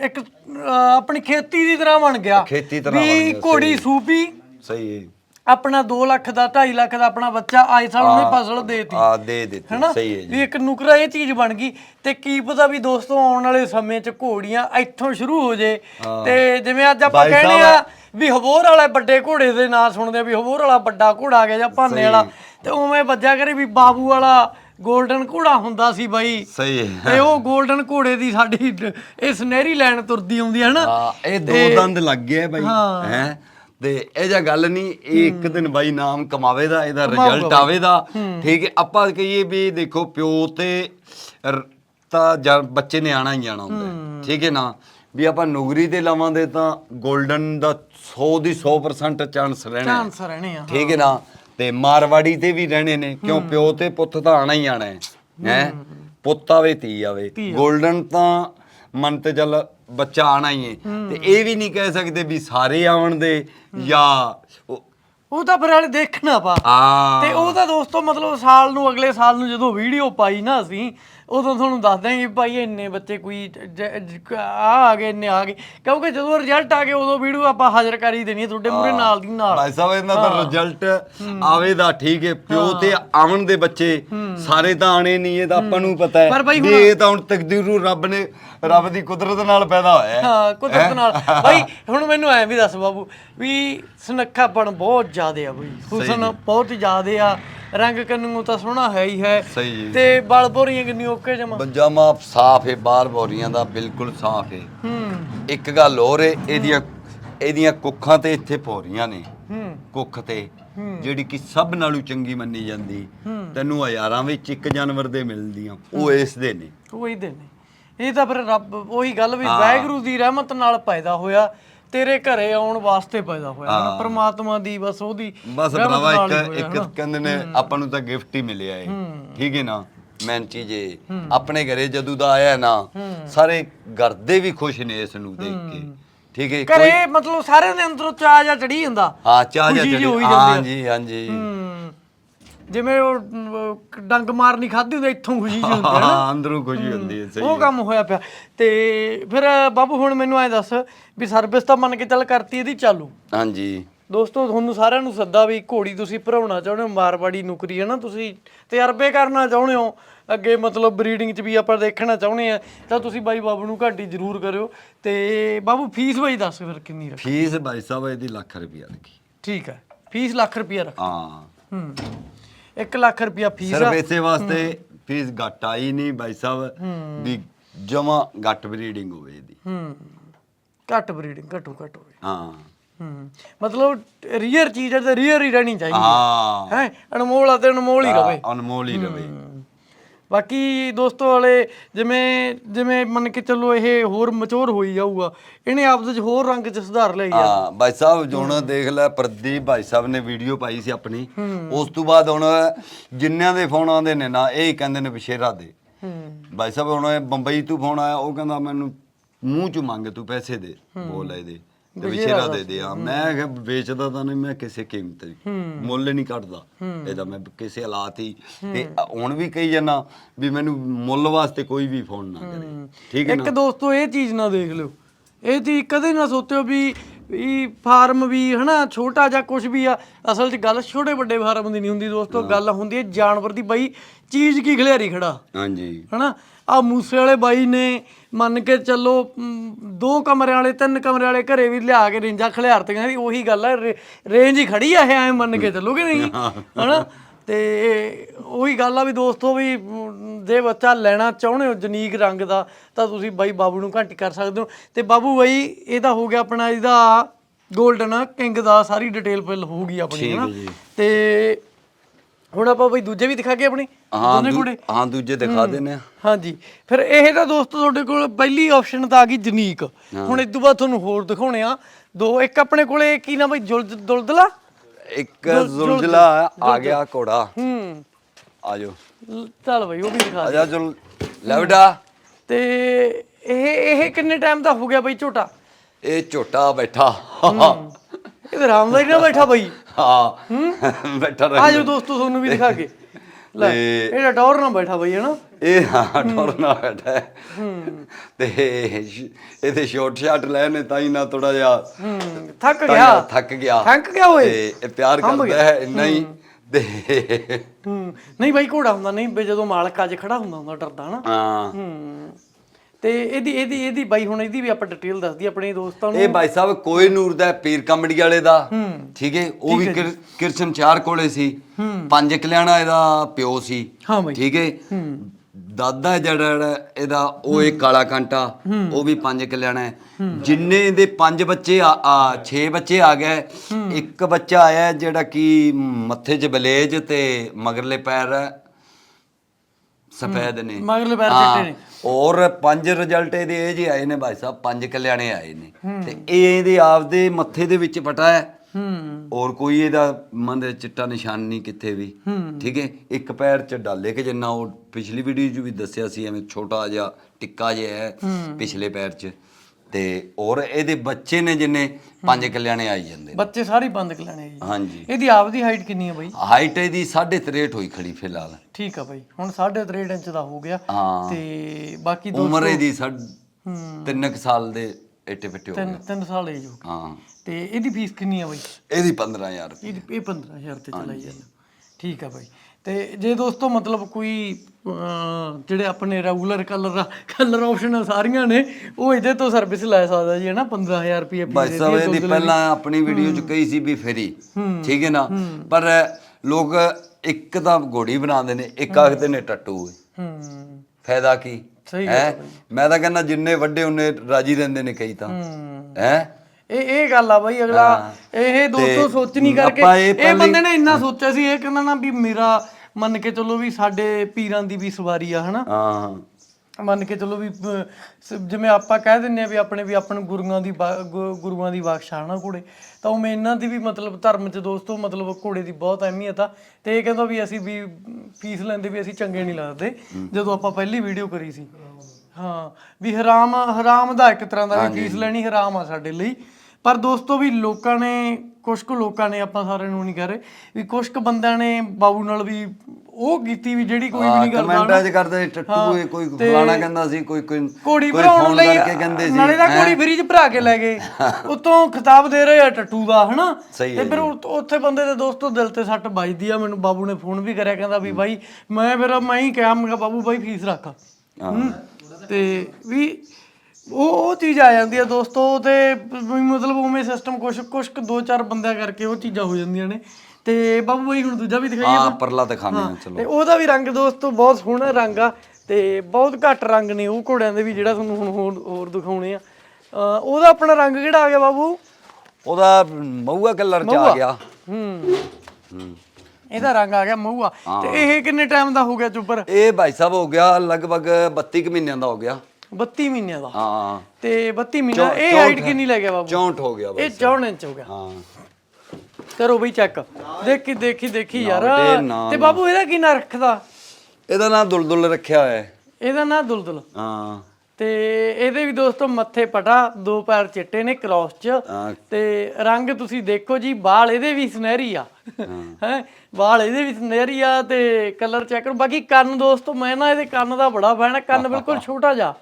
ਇੱਕ ਅਹ, ਆਪਣੀ ਖੇਤੀ ਦੀ ਤਰ੍ਹਾਂ ਬਣ ਗਿਆ। ਖੇਤੀ ਤਰ੍ਹਾਂ ਬਣ ਵੀ ਗਿਆ, ਘੋੜੀ ਸੂਪੀ। ਸਹੀ। ਆਪਣਾ 2 ਲੱਖ ਦਾ 2.5 ਲੱਖ ਦਾ ਆਪਣਾ ਬੱਚਾ ਆਏ ਸਾਲ ਉਹਨੇ ਫਸਲ ਦੇਤੀ। ਆ ਦੇ ਦਿੱਤੀ ਹਨਾ? ਸਹੀ ਹੈ ਜੀ। ਵੀ ਇੱਕ ਨੁਕਰਾ ਇਹ ਚੀਜ਼ ਬਣ ਗਈ ਤੇ ਕੀ ਪਤਾ ਵੀ ਦੋਸਤੋ ਆਉਣ ਵਾਲੇ ਸਮੇਂ 'ਚ ਘੋੜੀਆਂ ਇੱਥੋਂ ਸ਼ੁਰੂ ਹੋ ਜੇ। ਤੇ ਜਿਵੇਂ ਅੱਜ ਆਪਾਂ ਕਹਿੰਦੇ ਆ ਵੀ ਹਬੋਰ ਵਾਲੇ ਵੱਡੇ ਘੋੜੇ ਦੇ ਨਾਂ ਸੁਣਦੇ ਆ ਵੀ ਹਬੋਰ ਵਾਲਾ ਵੱਡਾ ਘੋੜਾ ਆ ਗਿਆ ਜਾਂ ਭਾਨੇ ਵਾਲਾ। ਤੇ ਉਵੇਂ ਵੱਜਿਆ ਕਰੇ ਵੀ ਬਾਬੂ ਵਾਲਾ 골ਡਨ ਘੋੜਾ ਹੁੰਦਾ ਸੀ ਬਾਈ। ਸਹੀ ਹੈ। ਤੇ ਉਹ 골ਡਨ ਘੋੜੇ ਦੀ ਸਾਡੀ ਇਹ ਸੁਨਹਿਰੀ ਲਾਈਨ ਤੁਰਦੀ ਆਉਂਦੀ ਹੈ ਨਾ ਹਾਂ ਇਹ ਦੋ ਦੰਦ ਲੱਗ ਗਿਆ ਬਾਈ ਹੈ? ਤੇ ਇਹ ਜਾਂ ਗੱਲ ਨਹੀਂ ਇਹ ਇੱਕ ਦਿਨ ਬਾਈ ਨਾਮ ਕਮਾਵੇ ਦਾ ਇਹਦਾ ਰਿਜ਼ਲਟ ਆਵੇ ਦਾ ਠੀਕ ਹੈ ਆਪਾਂ ਕਹੀਏ ਵੀ ਦੇਖੋ ਪਿਓ ਤੇ ਰ- ਤਾਂ ਜਾਂ ਬੱਚੇ ਨੇ ਆਣਾ ਹੀ ਆਣਾ ਹੁੰਦਾ। ਠੀਕ ਹੈ ਨਾ? ਵੀ ਆਪਾਂ ਨੁਗਰੀ ਤੇ ਲਾਵਾਂਦੇ ਤਾਂ 골ਡਨ ਦਾ 100 ਦੀ 100% ਚਾਂਸ ਰਹਿਣਾ ਹੈ। ਚਾਂਸ ਰਹਿਣੇ ਆ ਠੀਕ ਹੈ ਨਾ? ਤੇ ਮਾਰਵਾੜੀ ਤੇ ਵੀ ਰਹਿਣੇ ਨੇ ਕਿਉਂ ਪਿਓ ਤੇ ਪੁੱਤ ਤਾਂ ਆਣਾ ਹੀ ਆਣਾ ਹੈ ਹੈ? ਪੁੱਤ ਆਵੇ ਧੀ ਆਵੇ। 골ਡਨ ਤਾਂ ਮਨ ਤੇ ਚੱਲ ਬੱਚਾ ਆਣਾ ਹੀ ਹੈ ਤੇ ਇਹ ਵੀ ਨਹੀਂ ਕਹਿ ਸਕਦੇ ਵੀ ਸਾਰੇ ਆਉਣ ਦੇ ਜਾਂ ਉਹ- ਉਹ ਤਾਂ ਫਿਰ ਹਾਲੇ ਦੇਖਣਾ ਪਾ ਆ ਤੇ ਉਹ ਤਾਂ ਦੋਸਤੋ ਮਤਲਬ ਸਾਲ ਨੂੰ ਅਗਲੇ ਸਾਲ ਨੂੰ ਜਦੋਂ ਵੀਡੀਓ ਪਾਈ ਨਾ ਅਸੀਂ ਉਦੋਂ ਤੁਹਾਨੂੰ ਦੱਸ ਦਾਂਗੇ ਭਾਈ ਇੰਨੇ ਬੱਚੇ ਕੋਈ ਜ- ਜ- ਆ ਆ ਗਏ ਇੰਨੇ ਆ ਗਏ। ਕਿਉਂਕਿ ਜਦੋਂ ਰਿਜ਼ਲਟ ਆ ਗਏ ਉਦੋਂ ਵੀਡੀਓ ਆਪਾਂ ਹਾਜ਼ਰ ਕਰੀ ਦੇਣੀ ਹੈ ਤੁਹਾਡੇ ਮੂਰੇ ਨਾਲ ਦੀ ਨਾਲ। ਭਾਈ ਸਾਹਿਬ ਇਹਨਾਂ ਦਾ ਰਿਜ਼ਲਟ ਆਵੇ ਦਾ ਠੀਕ ਹੈ ਪਿਓ ਤੇ ਆਉਣ ਦੇ ਬੱਚੇ ਸਾਰੇ ਤਾਂ ਆਣੇ ਨਹੀਂ ਇਹ ਤਾਂ ਆਪਾਂ ਨੂੰ ਪਤਾ ਹੈ ਪਰ ਬਾਈ ਵੀ ਇਹ ਤਾਂ ਹੁਣ ਤਕਦੀਰੂ ਰੱਬ ਨੇ ਰੱਬ ਦੀ ਕੁਦਰਤ ਨਾਲ ਪੈਦਾ ਹੋਇਆ ਹੈ ਹਾਂ ਕੁਦਰਤ ਨਾਲ। ਬਾਈ [LAUGHS] ਹੁਣ ਮੈਨੂੰ ਐ ਵੀ ਦੱਸ ਬਾਬੂ ਵੀ ਸੁਨੱਖਾਪਣ ਬਹੁਤ ਜ਼ਿਆਦੇ ਆ ਬਈ। ਹੁਸਨ ਬਹੁਤ ਜ਼ਿਆਦੇ ਆ। ਰੰਗ ਕੰਨੂ ਤਾਂ ਸੋਹਣਾ ਹੈ ਹੀ ਹੈ। ਸਹੀ ਜੀ ਤੇ ਬਲ ਬੋਰੀਆਂ ਕਿੰਨੀ ਓਕੇ ਜਮਾ? ਪਜਾਮਾ ਸਾਫ਼ ਹੈ ਬਾਹਰ ਬੋਰੀਆਂ ਦਾ ਬਿਲਕੁਲ ਸਾਫ਼ ਹੈ। ਹੂੰ। ਇੱਕ ਗੱਲ ਹੋਰ ਹੈ ਇਹਦੀਆਂ ਇਹਦੀਆਂ ਕੁੱਖਾਂ ਤੇ ਇੱਥੇ ਪੋਰੀਆਂ ਨੇ। ਹੂੰ। ਕੁੱਖ ਤੇ ਜਿਹੜੀ ਕਿ ਸਭ ਨਾਲੋਂ ਚੰਗੀ ਮੰਨੀ ਜਾਂਦੀ। ਤੈਨੂੰ ਹਜ਼ਾਰਾਂ ਵਿੱਚ ਇੱਕ ਜਾਨਵਰ ਦੇ ਮਿਲਦੀਆਂ ਉਹ ਇਸ ਦੇ ਨੇ। ਕੋਈ ਦੇ ਨਹੀਂ ਇਹ ਤਾਂ ਫਿਰ ਰੱਬ ਉਹੀ ਗੱਲ ਵੀ ਵਾਹਿਗੁਰੂ ਦੀ ਰਹਿਮਤ ਨਾਲ ਪੈਦਾ ਹੋਇਆ। ਤੇਰੇ ਘਰੇ ਆਉਣ ਵਾਸਤੇ ਪੈਦਾ ਹੋਇਆ ਹਨਾ ਪ੍ਰਮਾਤਮਾ ਦੀ ਬਸ ਉਹਦੀ ਬਸ ਰਹਿਮਤ ਭਰਾਵਾ ਨਾਲ ਹੀ ਇੱਕ ਹੋਇਆ, ਇੱਕ ਹਨਾ। ਕਹਿੰਦੇ ਨੇ ਆਪਾਂ ਨੂੰ ਤਾਂ ਗਿਫਟ ਹੀ ਮਿਲਿਆ ਏ। ਠੀਕ ਹੈ ਨਾ? ਮੈਨ ਚੀਜ਼ ਏ ਆਪਣੇ ਘਰੇ ਜਦੋਂ ਦਾ ਆਇਆ ਨਾ ਸਾਰੇ ਘਰ ਦੇ ਵੀ ਖੁਸ਼ ਨੇ ਇਸ ਨੂੰ ਦੇਖ ਕੇ। ਠੀਕ ਹੈ ਘਰੇ ਮਤਲਬ ਸਾਰਿਆਂ ਦੇ ਅੰਦਰੋਂ ਚਾਹ ਜਾਂ ਚੜੀ ਜਾਂਦਾ। ਹਾਂ ਚਾਹ ਜਾ ਖੁਸ਼ੀ ਜਿਹੀ ਚੜੀ ਹੋਈ ਜਾਂਦੀ ਆ। ਹਾਂਜੀ ਹਾਂਜੀ। ਹੂੰ। ਜਿਵੇਂ ਉਹ ਅਮ, ਡੰਗ ਮਾਰਨੀ ਖਾਦੀ ਹੁੰਦੀ ਇੱਥੋਂ ਖੁਸ਼ੀ ਜਿਹੀ ਹੁੰਦੀ ਹੈ ਨਾ। ਹਾਂ ਅੰਦਰੋਂ ਖੁਸ਼ੀ ਹੁੰਦੀ ਹੈ ਸਹੀ ਉਹ ਕੰਮ ਹੋਇਆ ਪਿਆ। ਤੇ ਫਿਰ ਬਾਬੂ ਹੁਣ ਮੈਨੂੰ ਐ ਦੱਸ ਵੀ ਸਰਵਿਸ ਤਾਂ ਮੰਨ ਕੇ ਚੱਲ ਕਰਤੀ ਇਹਦੀ ਚਾਲੂ। ਹਾਂਜੀ। ਦੋਸਤੋ ਤੁਹਾਨੂੰ ਸਾਰਿਆਂ ਨੂੰ ਸੱਦਾ ਵੀ ਘੋੜੀ ਤੁਸੀਂ ਭਰਾਉਣਾ ਚਾਹੁੰਦੇ ਹੋ ਮਾਰਵਾੜੀ ਨੁਕਰੀ ਹੈ ਨਾ ਤੁਸੀਂ ਤਜਰਬੇ ਕਰਨਾ ਚਾਹੁੰਦੇ ਹੋ। ਅੱਗੇ ਮਤਲਬ ਬਰੀਡਿੰਗ 'ਚ ਵੀ ਆਪਾਂ ਦੇਖਣਾ ਚਾਹੁੰਦੇ ਆ ਤਾਂ ਤੁਸੀਂ ਬਾਈ ਬਾਬੂ ਨੂੰ ਘਾਟੀ ਜ਼ਰੂਰ ਕਰਿਓ। ਤੇ ਬਾਬੂ ਫੀਸ ਬਾਈ ਦੱਸ ਫਿਰ ਕਿੰਨੀ ਰੱਖ? ਫੀਸ ਭਾਈ ਸਾਹਿਬ ਇਹਦੀ ਲੱਖ ਰੁਪਿਆ ਰੱਖੀ। ਠੀਕ ਹੈ ਫੀਸ ਲੱਖ ਰੁਪਿਆ ਰੱਖ। ਹਾਂ। ਹੂੰ। 1 ਲੱਖ ਰੁਪਿਆ ਫੀਸ ਸਿਰਫ ਇਸੇ ਵਾਸਤੇ ਫੀਸ ਘੱਟ ਆਈ ਨਹੀਂ ਭਾਈ ਸਾਹਿਬ ਵੀ ਜਮਾ ਘੱਟ ਬਰੀਡਿੰਗ ਹੋਵੇ ਇਹਦੀ। ਹੂੰ। ਘੱਟ ਬਰੀਡਿੰਗ ਘੱਟੋ ਘੱਟ ਹੋਵੇ। ਹਾਂ। ਹੂੰ। ਮਤਲਬ ਰੀਅਰ ਚੀਜ਼ ਹੈ ਤੇ ਰੀਅਰ ਹੀ ਰਹਿਣੀ ਚਾਹੀਦੀ ਹਾਂ। ਹੈ? ਅਨਮੋਲ ਆ ਤੇ ਅਨਮੋਲ ਹੀ ਰਵੇ। ਅਨਮੋਲ ਹੀ ਰਵੇ। ਬਾਕੀ ਦੋਸਤੋ ਵਾਲੇ, ਜਿਵੇਂ ਜਿਵੇਂ ਮੰਨ ਕੇ ਚੱਲੋ ਇਹ ਹੋਰ ਮਚੋਰ ਹੋਈ ਜਾਊਗਾ, ਇਹਨੇ ਆਪਸ ਵਿੱਚ ਹੋਰ ਰੰਗ 'ਚ ਸੁਧਾਰ ਲਿਆ ਆ ਹਾਂ, ਭਾਈ ਸਾਹਿਬ ਜੋਣ ਦੇਖ ਲੈ ਪ੍ਰਦੀਪ ਭਾਈ ਸਾਹਿਬ ਨੇ ਵੀਡੀਓ ਪਾਈ ਸੀ ਆਪਣੀ, ਉਸ ਤੋਂ ਬਾਅਦ ਹੁਣ ਜਿੰਨਿਆਂ ਦੇ ਫੋਨ ਆਉਂਦੇ ਨੇ ਨਾ, ਇਹ ਕਹਿੰਦੇ ਨੇ ਵਿਸ਼ੇਰਾ ਦੇ ਹੂੰ ਭਾਈ ਸਾਹਿਬ, ਹੁਣ ਬੰਬਈ ਤੋਂ ਫੋਨ ਆਇਆ, ਉਹ ਕਹਿੰਦਾ ਮੈਨੂੰ ਮੂੰਹ ਚ ਮੰਗ ਤੂੰ ਪੈਸੇ ਦੇ, ਬੋਲ ਇਹਦੇ। ਤੇ ਵਿਸ਼ੇਰਾ ਦੇ ਦੇ ਆ ਮੈਂ ਕਿਹਾ ਵੇਚਦਾ ਤਾਂ ਨਹੀਂ ਮੈਂ ਕਿਸੇ ਕੀਮਤ ਦੀ ਮੁੱਲ ਨਹੀਂ ਕੱਢਦਾ। ਇਹਦਾ ਮੈਂ ਕਿਸੇ ਹਾਲਾਤ ਹੀ। ਤੇ ਹੁਣ ਵੀ ਕਹੀ ਜਾਣਾ ਵੀ ਮੈਨੂੰ ਮੁੱਲ ਵਾਸਤੇ ਕੋਈ ਵੀ ਫੋਨ ਨਾ ਕਰੇ। ਠੀਕ ਹੈ ਇੱਕ ਨਾ ਦੋਸਤੋ ਇਹ ਚੀਜ਼ ਨਾ ਦੇਖ ਲਿਓ। ਇਹ ਚੀਜ਼ ਕਦੇ ਨਾ ਸੋਚਿਓ ਵੀ ਵੀ ਫਾਰਮ ਵੀ ਹਨਾ ਛੋਟਾ ਜਾਂ ਕੁਝ ਵੀ ਆ ਅਸਲ 'ਚ ਗੱਲ ਛੋਟੇ ਵੱਡੇ ਫਾਰਮ ਦੀ ਨਹੀਂ ਹੁੰਦੀ ਦੋਸਤੋ ਗੱਲ ਹੁੰਦੀ ਹੈ ਜਾਨਵਰ ਦੀ ਬਈ ਚੀਜ਼ ਕੀ ਖਿਲਾਰੀ ਖੜਾ? ਹਾਂਜੀ। ਹਨਾ ਆ ਮੂਸੇ ਵਾਲੇ ਬਾਈ ਨੇ ਮੰਨ ਕੇ ਚੱਲੋ ਦੋ ਕਮਰੇ ਵਾਲੇ ਤਿੰਨ ਕਮਰੇ ਵਾਲੇ ਘਰੇ ਵੀ ਲਿਆ ਕੇ ਰੇਂਜਾਂ ਖਿਲਾਰਤੀਆਂ ਦੀ ਉਹੀ ਗੱਲ ਹੈ ਰੇਂਜ ਹੀ ਖੜੀ ਆ ਇਹ ਐ ਮੰਨ ਕੇ ਚੱਲੋਗੇ ਨਹੀਂ? ਹਨਾ ਤੇ ਉਹੀ ਗੱਲ ਆ ਵੀ ਦੋਸਤੋ ਵੀ ਜੇ ਬੱਚਾ ਲੈਣਾ ਚਾਹੁੰਦੇ ਹੋ ਜਨੀਕ ਰੰਗ ਦਾ ਤਾਂ ਤੁਸੀਂ ਬਾਈ ਬਾਬੂ ਨੂੰ ਘੰਟੀ ਕਰ ਸਕਦੇ ਹੋ। ਤੇ ਬਾਬੂ ਬਾਈ ਇਹਦਾ ਹੋ ਗਿਆ ਆਪਣਾ ਇਹਦਾ 골ਡਨ ਕਿੰਗ ਦਾ ਸਾਰੀ ਡਿਟੇਲ ਫਿਲ ਹੋਊਗੀ ਆਪਣੀ ਹਨਾ। ਤੇ ਹੁਣ ਆਪਾਂ ਬਈ ਦੂਜੇ ਵੀ ਦਿਖਾ ਕੇ ਆਪਣੀ? ਦੋਨੇ ਘੋੜੇ ਹਾਂ ਦੂਜੇ ਦਿਖਾ ਦਿੰਨੇ ਆ। ਹਾਂਜੀ। ਫਿਰ ਇਹ ਤਾਂ ਦੋਸਤੋ ਤੁਹਾਡੇ ਕੋਲ ਪਹਿਲੀ ਆਪਸ਼ਨ ਤਾਂ ਆ ਗਈ ਜਨੀਕ। ਹੁਣ ਇਸ ਤੋਂ ਬਾਅਦ ਤੁਹਾਨੂੰ ਹੋਰ ਦਿਖਾਉਣੇ ਆ। ਦੋ ਇੱਕ ਆਪਣੇ ਕੋਲੇ ਕੀ ਨਾ ਬਈ? ਦੁਲਦਲਾ? ਇੱਕ ਜ਼ੁਲਜ਼ਲਾ ਆ ਗਿਆ ਘੋੜਾ। ਹੂੰ। ਆਜੋ। ਚੱਲ ਬਈ ਉਹ ਵੀ ਦਿਖਾ ਆਜਾ ਜੁਲ ਲੈ ਬੇਟਾ। ਤੇ ਇਹ ਇਹ ਕਿੰਨੇ ਟਾਈਮ ਦਾ ਹੋ ਗਿਆ ਬਈ ਝੋਟਾ? ਇਹ ਝੋਟਾ ਬੈਠਾ। ਇਹ ਤਾਂ ਰਾਮਦਾਰੀ ਨਾਲ ਬੈਠਾ ਬਈ। ਹਾਂ। ਬੈਠਾ ਆ ਰਹਿ ਜਾਓ ਦੋਸਤੋ ਤੁਹਾਨੂੰ ਵੀ ਦਿਖਾ ਕੇ। ਲੈ ਇਹਦਾ ਟੌਰ ਨਾਲ ਬੈਠਾ ਬਈ ਹੈ ਨਾ? ਇਹ ਹਾਂ ਡਰਨਾ ਬੈਠਾ ਹੈ। ਤੇ ਇਹਦੇ ਸ਼ਾਟ ਸ਼ਾਟ ਲੈਣੇ ਤਾਂ ਹੀ ਨਾ ਥੋੜਾ ਜਿਹਾ ਥੱਕ ਗਿਆ। ਥੱਕ ਗਿਆ। ਥੱਕ ਗਿਆ ਓਏ। ਤੇ ਇਹ ਪਿਆਰ ਕਰਦਾ। ਹੈ ਇੰਨਾ ਹੀ। ਤੇ ਹੂੰ। ਨਹੀਂ ਬਾਈ ਘੋੜਾ ਹੁੰਦਾ ਨਹੀਂ ਜਦੋਂ ਮਾਲਕ ਅੱਜ ਖੜਾ ਹੁੰਦਾ ਹੁੰਦਾ ਡਰਦਾ ਹਨਾ ਹਾਂ। ਹੂੰ। ਤੇ ਇਹਦੀ ਇਹਦੀ ਇਹਦੀ ਬਾਈ ਹੁਣ ਇਹਦੀ ਵੀ ਆਪਾਂ ਡਿਟੇਲ ਦੱਸਦੀ ਆਪਣੇ ਦੋਸਤਾਂ ਨੂੰ। ਇਹ ਭਾਈ ਸਾਹਿਬ ਕੋਈ ਨੂਰ ਦਾ ਹੈ, ਪੀਰ ਕੰਬੜੀ ਵਾਲੇ ਦਾ। ਠੀਕ ਹੈ? ਉਹ ਵੀ ਕਿਰ- ਕਿਰਸ਼ਨ ਚਾਰ ਕੋਲੇ ਸੀ। ਪੰਜ ਕਲਿਆਣਾ ਇਹਦਾ ਪਿਓ ਸੀ। ਹਾਂ ਬਾਈ। ਠੀਕ ਹੈ? ਦਾਦਾ ਜਿਹੜਾ ਇਹਦਾ ਉਹ ਇੱਕ ਕਾਲਾ ਕਾਂਟਾ। ਉਹ ਵੀ ਪੰਜ ਕਲਿਆਣਾ ਹੈ। ਜਿੰਨੇ ਇਹਦੇ ਪੰਜ ਬੱਚੇ ਆ ਆ 6 ਬੱਚੇ ਆ ਗਏ। ਇੱਕ ਬੱਚਾ ਆਇਆ ਹੈ ਜਿਹੜਾ ਕਿ ਮੱਥੇ 'ਚ ਬਲੇਜ ਤੇ ਮਗਰਲੇ ਪੈਰ ਸਫੈਦ ਨੇ। ਮਗਰਲੇ ਪੈਰ ਚਿੱਟੇ ਨੇ। ਔਰ ਪੰਜ ਰਿਜ਼ਲਟ ਇਹਦੇ ਇਹ ਜੀ ਆਏ ਨੇ ਭਾਈ ਸਾਹਿਬ ਪੰਜ ਕਲਿਆਣੇ ਆਏ ਨੇ। ਤੇ ਇਹ ਇਹਦੇ ਆਪਦੇ ਮੱਥੇ ਦੇ ਵਿੱਚ ਪਟਾ ਹੈ। ਹੂੰ। ਔਰ ਕੋਈ ਇਹਦਾ ਮਨ ਦੇ ਚਿੱਟਾ ਨਿਸ਼ਾਨ ਨਹੀਂ ਕਿੱਥੇ ਵੀ। ਠੀਕ ਹੈ? ਇੱਕ ਪੈਰ ਚ ਡਾਲੇ ਕਿ ਜਿੰਨਾ ਉਹ ਪਿਛਲੀ ਵੀਡੀਓ 'ਚ ਵੀ ਦੱਸਿਆ ਸੀ ਐਵੇਂ ਛੋਟਾ ਜਿਹਾ ਟਿੱਕਾ ਜਿਹਾ ਹੈ। ਪਿਛਲੇ ਪੈਰ 'ਚ। ਤੇ ਔਰ ਇਹਦੇ ਬੱਚੇ ਨੇ ਜਿੰਨੇ ਪੰਜ ਕਲਿਆਣੇ ਆਈ ਜਾਂਦੇ ਨੇ। ਬੱਚੇ ਸਾਰੇ ਬੰਦ ਕਲਾਣੇ ਜੀ ਹਾਂਜੀ। ਇਹਦੀ ਆਪਦੀ ਹਾਈਟ ਕਿੰਨੀ ਹੈ ਬਾਈ? ਹਾਈਟ ਇਹਦੀ 63 ਹੋਈ ਖੜੀ ਫਿਲਹਾਲ। ਠੀਕ ਆ ਬਾਈ। ਹੁਣ 63 ਇੰਚ ਦਾ ਹੋ ਗਿਆ। ਹਾਂ। ਤੇ ਬਾਕੀ ਦੋ ਉਮਰ ਇਹਦੀ ਤਿੰਨ ਕੁ ਸਾਲ ਦੇ ਏਟੇ ਪਿੱਟੇ ਹੋ ਤਿੰਨ ਗਏ। ਤਿੰਨ ਸਾਲ ਏਜ ਹੋ ਗਈ ਹਾਂ। ਤੇ ਇਹਦੀ ਫੀਸ ਕਿੰਨੀ ਆ ਬਾਈ? ਇਹਦੀ 15000 ਰੁਪਏ ਇਹਦੀ ਇਹ 15000 ਤੇ ਚਲਾਈ ਜਾਂਦਾ ਠੀਕ ਆ ਬਾਈ। ਤੇ ਜੇ ਦੋਸਤੋ ਮਤਲਬ ਕੋਈ ਜਿਹੜੇ ਆਪਣੇ ਰੈਗੂਲਰ ਕਲਰ ਕਲਰ ਆਪਸ਼ਨ ਸਾਰੀਆਂ ਨੇ ਉਹ ਇਹਦੇ ਤੋਂ ਸਰਵਿਸ ਲੈ ਸਕਦਾ ਜੀ ਹਨਾ? 15000 ਰੁਪਏ ਭਾਈ ਸਾਹਿਬ ਇਹਦੀ ਪਹਿਲਾਂ ਆਪਣੀ ਵੀਡੀਓ 'ਚ ਕਹੀ ਸੀ ਵੀ ਫਰੀ ਠੀਕ ਹੈ ਨਾ? ਪਰ ਲੋਕ ਇੱਕ ਤਾਂ ਘੋੜੀ ਬਣਾਉਂਦੇ ਨੇ ਇੱਕ ਆਖਦੇ ਨੇ ਟੱਟੂ। ਹੈ। ਹੂੰ ਫਾਇਦਾ ਕੀ? ਹੈ? ਮੈਂ ਤਾਂ ਕਹਿੰਦਾ ਜਿੰਨੇ ਵੱਡੇ ਉਹਨੇ ਰਾਜੀ ਰਹਿੰਦੇ ਨੇ ਕਈ ਤਾਂ। ਹੂੰ। ਹੈ? ਇਹ ਇਹ ਗੱਲ ਆ ਬਾਈ ਅਗਲਾ ਇਹ ਦੋਸਤੋ ਸੋਚ ਨਹੀਂ ਕਰਕੇ। ਆਪਾਂ ਇਹ ਬੰਦੇ ਨੇ ਇੰਨਾ ਸੋਚਿਆ ਸੀ ਇਹ ਕਹਿੰਦਾ ਨਾ ਵੀ ਮੇਰਾ ਮੰਨ ਕੇ ਚੱਲੋ ਵੀ ਸਾਡੇ ਪੀਰਾਂ ਦੀ ਵੀ ਸਵਾਰੀ ਆ ਹਨਾ? ਹਾਂ ਮੰਨ ਕੇ ਚੱਲੋ ਵੀ ਜਿਵੇਂ ਆਪਾਂ ਕਹਿ ਦਿੰਨੇ ਆ ਵੀ ਆਪਣੇ ਵੀ ਆਪਣੇ ਗੁਰੂਆਂ ਦੀ ਗੁਰੂਆਂ ਦੀ ਬਖਸ਼ਾ ਨਾ ਘੋੜੇ? ਤਾਂ ਉਵੇਂ ਇਹਨਾਂ ਦੀ ਵੀ ਮਤਲਬ ਧਰਮ 'ਚ ਦੋਸਤੋ ਮਤਲਬ ਘੋੜੇ ਦੀ ਬਹੁਤ ਅਹਿਮੀਅਤ ਆ। ਤੇ ਇਹ ਕਹਿੰਦਾ ਵੀ ਅਸੀਂ ਵੀ ਫੀਸ ਲੈਂਦੇ ਵੀ ਅਸੀਂ ਚੰਗੇ ਨਹੀਂ ਲੱਗਦੇ ਜਦੋਂ ਆਪਾਂ ਪਹਿਲੀ ਵੀਡੀਓ ਕਰੀ ਸੀ। ਹਾਂ ਵੀ ਹਰਾਮ ਹਰਾਮ ਦਾ ਇੱਕ ਤਰ੍ਹਾਂ ਦਾ ਵੀ ਫੀਸ ਲੈਣੀ ਹਰਾਮ ਆ ਸਾਡੇ ਲਈ। ਪਰ ਦੋਸਤੋ ਵੀ ਲੋਕਾਂ ਨੇ ਕੁਝ ਕੁ ਲੋਕਾਂ ਨੇ ਆਪਾਂ ਸਾਰਿਆਂ ਨੂੰ ਨਹੀਂ ਕਹਿ ਰਹੇ ਵੀ ਕੁਝ ਕੁ ਬੰਦਿਆਂ ਨੇ ਬਾਬੂ ਨਾਲ ਵੀ ਉਹ ਕੀਤੀ ਵੀ ਜਿਹੜੀ ਕੋਈ ਵੀ ਨਹੀਂ ਕਰਦਾ ਕਮੈਂਟਾਂ 'ਚ ਕਰਦੇ ਟੱਟੂ ਹੈ ਕੋਈ ਫਲਾਣਾ ਕਹਿੰਦਾ ਸੀ ਕੋਈ ਕੋਈ ਕੋਈ ਭਰਾਉਣ ਲਈ ਕਰਕੇ ਕਹਿੰਦੇ ਸੀ ਨਾਲੇ ਤਾਂ ਘੋੜੀ ਫਰੀ ਚ ਭਰਾ ਕੇ ਲੈ ਗਏ। [LAUGHS] ਉਤੋਂ ਖਿਤਾਬ ਦੇ ਰਹੇ ਆ ਟੱਟੂ ਦਾ ਹਨਾ? ਤੇ ਫਿਰ ਉੱਥੇ ਬੰਦੇ ਦੇ ਦੋਸਤੋ ਦਿਲ ਤੇ ਸੱਟ ਵੱਜਦੀ ਆ ਮੈਨੂੰ ਬਾਬੂ ਨੇ ਫੋਨ ਵੀ ਕਰਿਆ ਕਹਿੰਦਾ ਵੀ ਬਾਈ ਮੈਂ ਫਿਰ ਮੈਂ ਹੀ ਕਿਹਾ ਮੈਂ ਬਾਬੂ ਬਾਈ ਫੀਸ ਰੱਖ। ਤੇ ਵੀ ਉਹ ਉਹ ਚੀਜ਼ ਆ ਜਾਂਦੀ ਆ ਦੋਸਤੋ ਤੇ ਵੀ ਮਤਲਬ ਉਵੇਂ ਸਿਸਟਮ ਕੁਛ ਕੁਛ ਕੁ ਦੋ ਚਾਰ ਬੰਦਿਆਂ ਕਰਕੇ ਉਹ ਚੀਜ਼ਾਂ ਹੋ ਜਾਂਦੀਆਂ ਨੇ। ਤੇ ਬਾਬੂ ਬਾਈ ਹੁਣ ਦੂਜਾ ਵੀ ਦਿਖਾਈਏ ਹਾਂ ਪਰਲਾ ਦਿਖਾਣੇ ਆ ਚਲੋ। ਤੇ ਉਹਦਾ ਵੀ ਰੰਗ ਦੋਸਤੋ ਬਹੁਤ ਸੋਹਣਾ ਰੰਗ ਆ ਤੇ ਬਹੁਤ ਘੱਟ ਰੰਗ ਨੇ ਉਹ ਘੋੜਿਆਂ ਦੇ ਵੀ ਜਿਹੜਾ ਤੁਹਾਨੂੰ ਹੁਣ ਹੋਰ ਹੋਰ ਦਿਖਾਉਣੇ ਆ। ਉਹਦਾ ਆਪਣਾ ਰੰਗ ਕਿਹੜਾ ਆ ਗਿਆ ਬਾਬੂ? ਉਹਦਾ ਮਊਆ ਕਲਰ ਚ ਆ ਗਿਆ। ਹੂੰ। ਇਹਦਾ ਰੰਗ ਆ ਗਿਆ ਮਹੂਆ ਤੇ ਇਹ ਕਿੰਨੇ ਟਾਈਮ ਦਾ ਹੋ ਗਿਆ ਚੁੱਪਰ? ਇਹ ਭਾਈ ਸਾਹਿਬ ਹੋ ਗਿਆ ਲਗਭਗ 32 ਕੁ ਮਹੀਨਿਆਂ ਦਾ ਹੋ ਗਿਆ। 32 ਮਹੀਨਿਆਂ ਦਾ। ਹਾਂ ਤੇ 32 ਮਹੀਨਾ ਇਹ ਹਾਈਟ ਕਿੰਨੀ ਲੈ ਗਿਆ ਬਾਬੂ? 64 ਹੋ ਗਿਆ ਇਹ 64 ਇੰਚ ਹੋ ਗਿਆ। ਹਾਂ। ਕਰੋ ਬਈ ਚੈੱਕ ਦੇਖੀ ਦੇਖੀ ਦੇਖੀ ਯਾਰ। ਨਾ, ਤੇ ਬਾਬੂ ਇਹਦਾ ਕੀ ਨਾਂ ਰੱਖਦਾ? ਇਹਦਾ ਨਾਂ ਦੁਲਦੁਲ ਰੱਖਿਆ ਹੋਇਆ ਹੈ। ਇਹਦਾ ਨਾਂ ਦੁਲਦੁਲ। ਹਾਂ। ਤੇ ਇਹਦੇ ਵੀ ਦੋਸਤੋ ਮੱਥੇ ਪਟਾ ਦੋ ਪੈਰ ਚਿੱਟੇ ਨੇ ਕ੍ਰਾਸ ਚ। ਹਾਂ। ਤੇ ਰੰਗ ਤੁਸੀਂ ਦੇਖੋ ਜੀ ਵਾਲ ਇਹਦੇ ਵੀ ਸੁਨਹਿਰੀ ਆ। ਹੈ। ਵਾਲ ਇਹਦੇ ਵੀ ਸੁਨਹਿਰੀ ਆ ਤੇ ਕਲਰ ਚੈੱਕ ਕਰੋ। ਬਾਕੀ ਕੰਨ ਦੋਸਤੋ ਮੈਂ ਨਾ ਇਹਦੇ ਕੰਨ ਦਾ ਬੜਾ ਫੈਨ ਆ। ਕੰਨ ਬਿਲਕੁਲ ਛੋਟਾ ਜਾ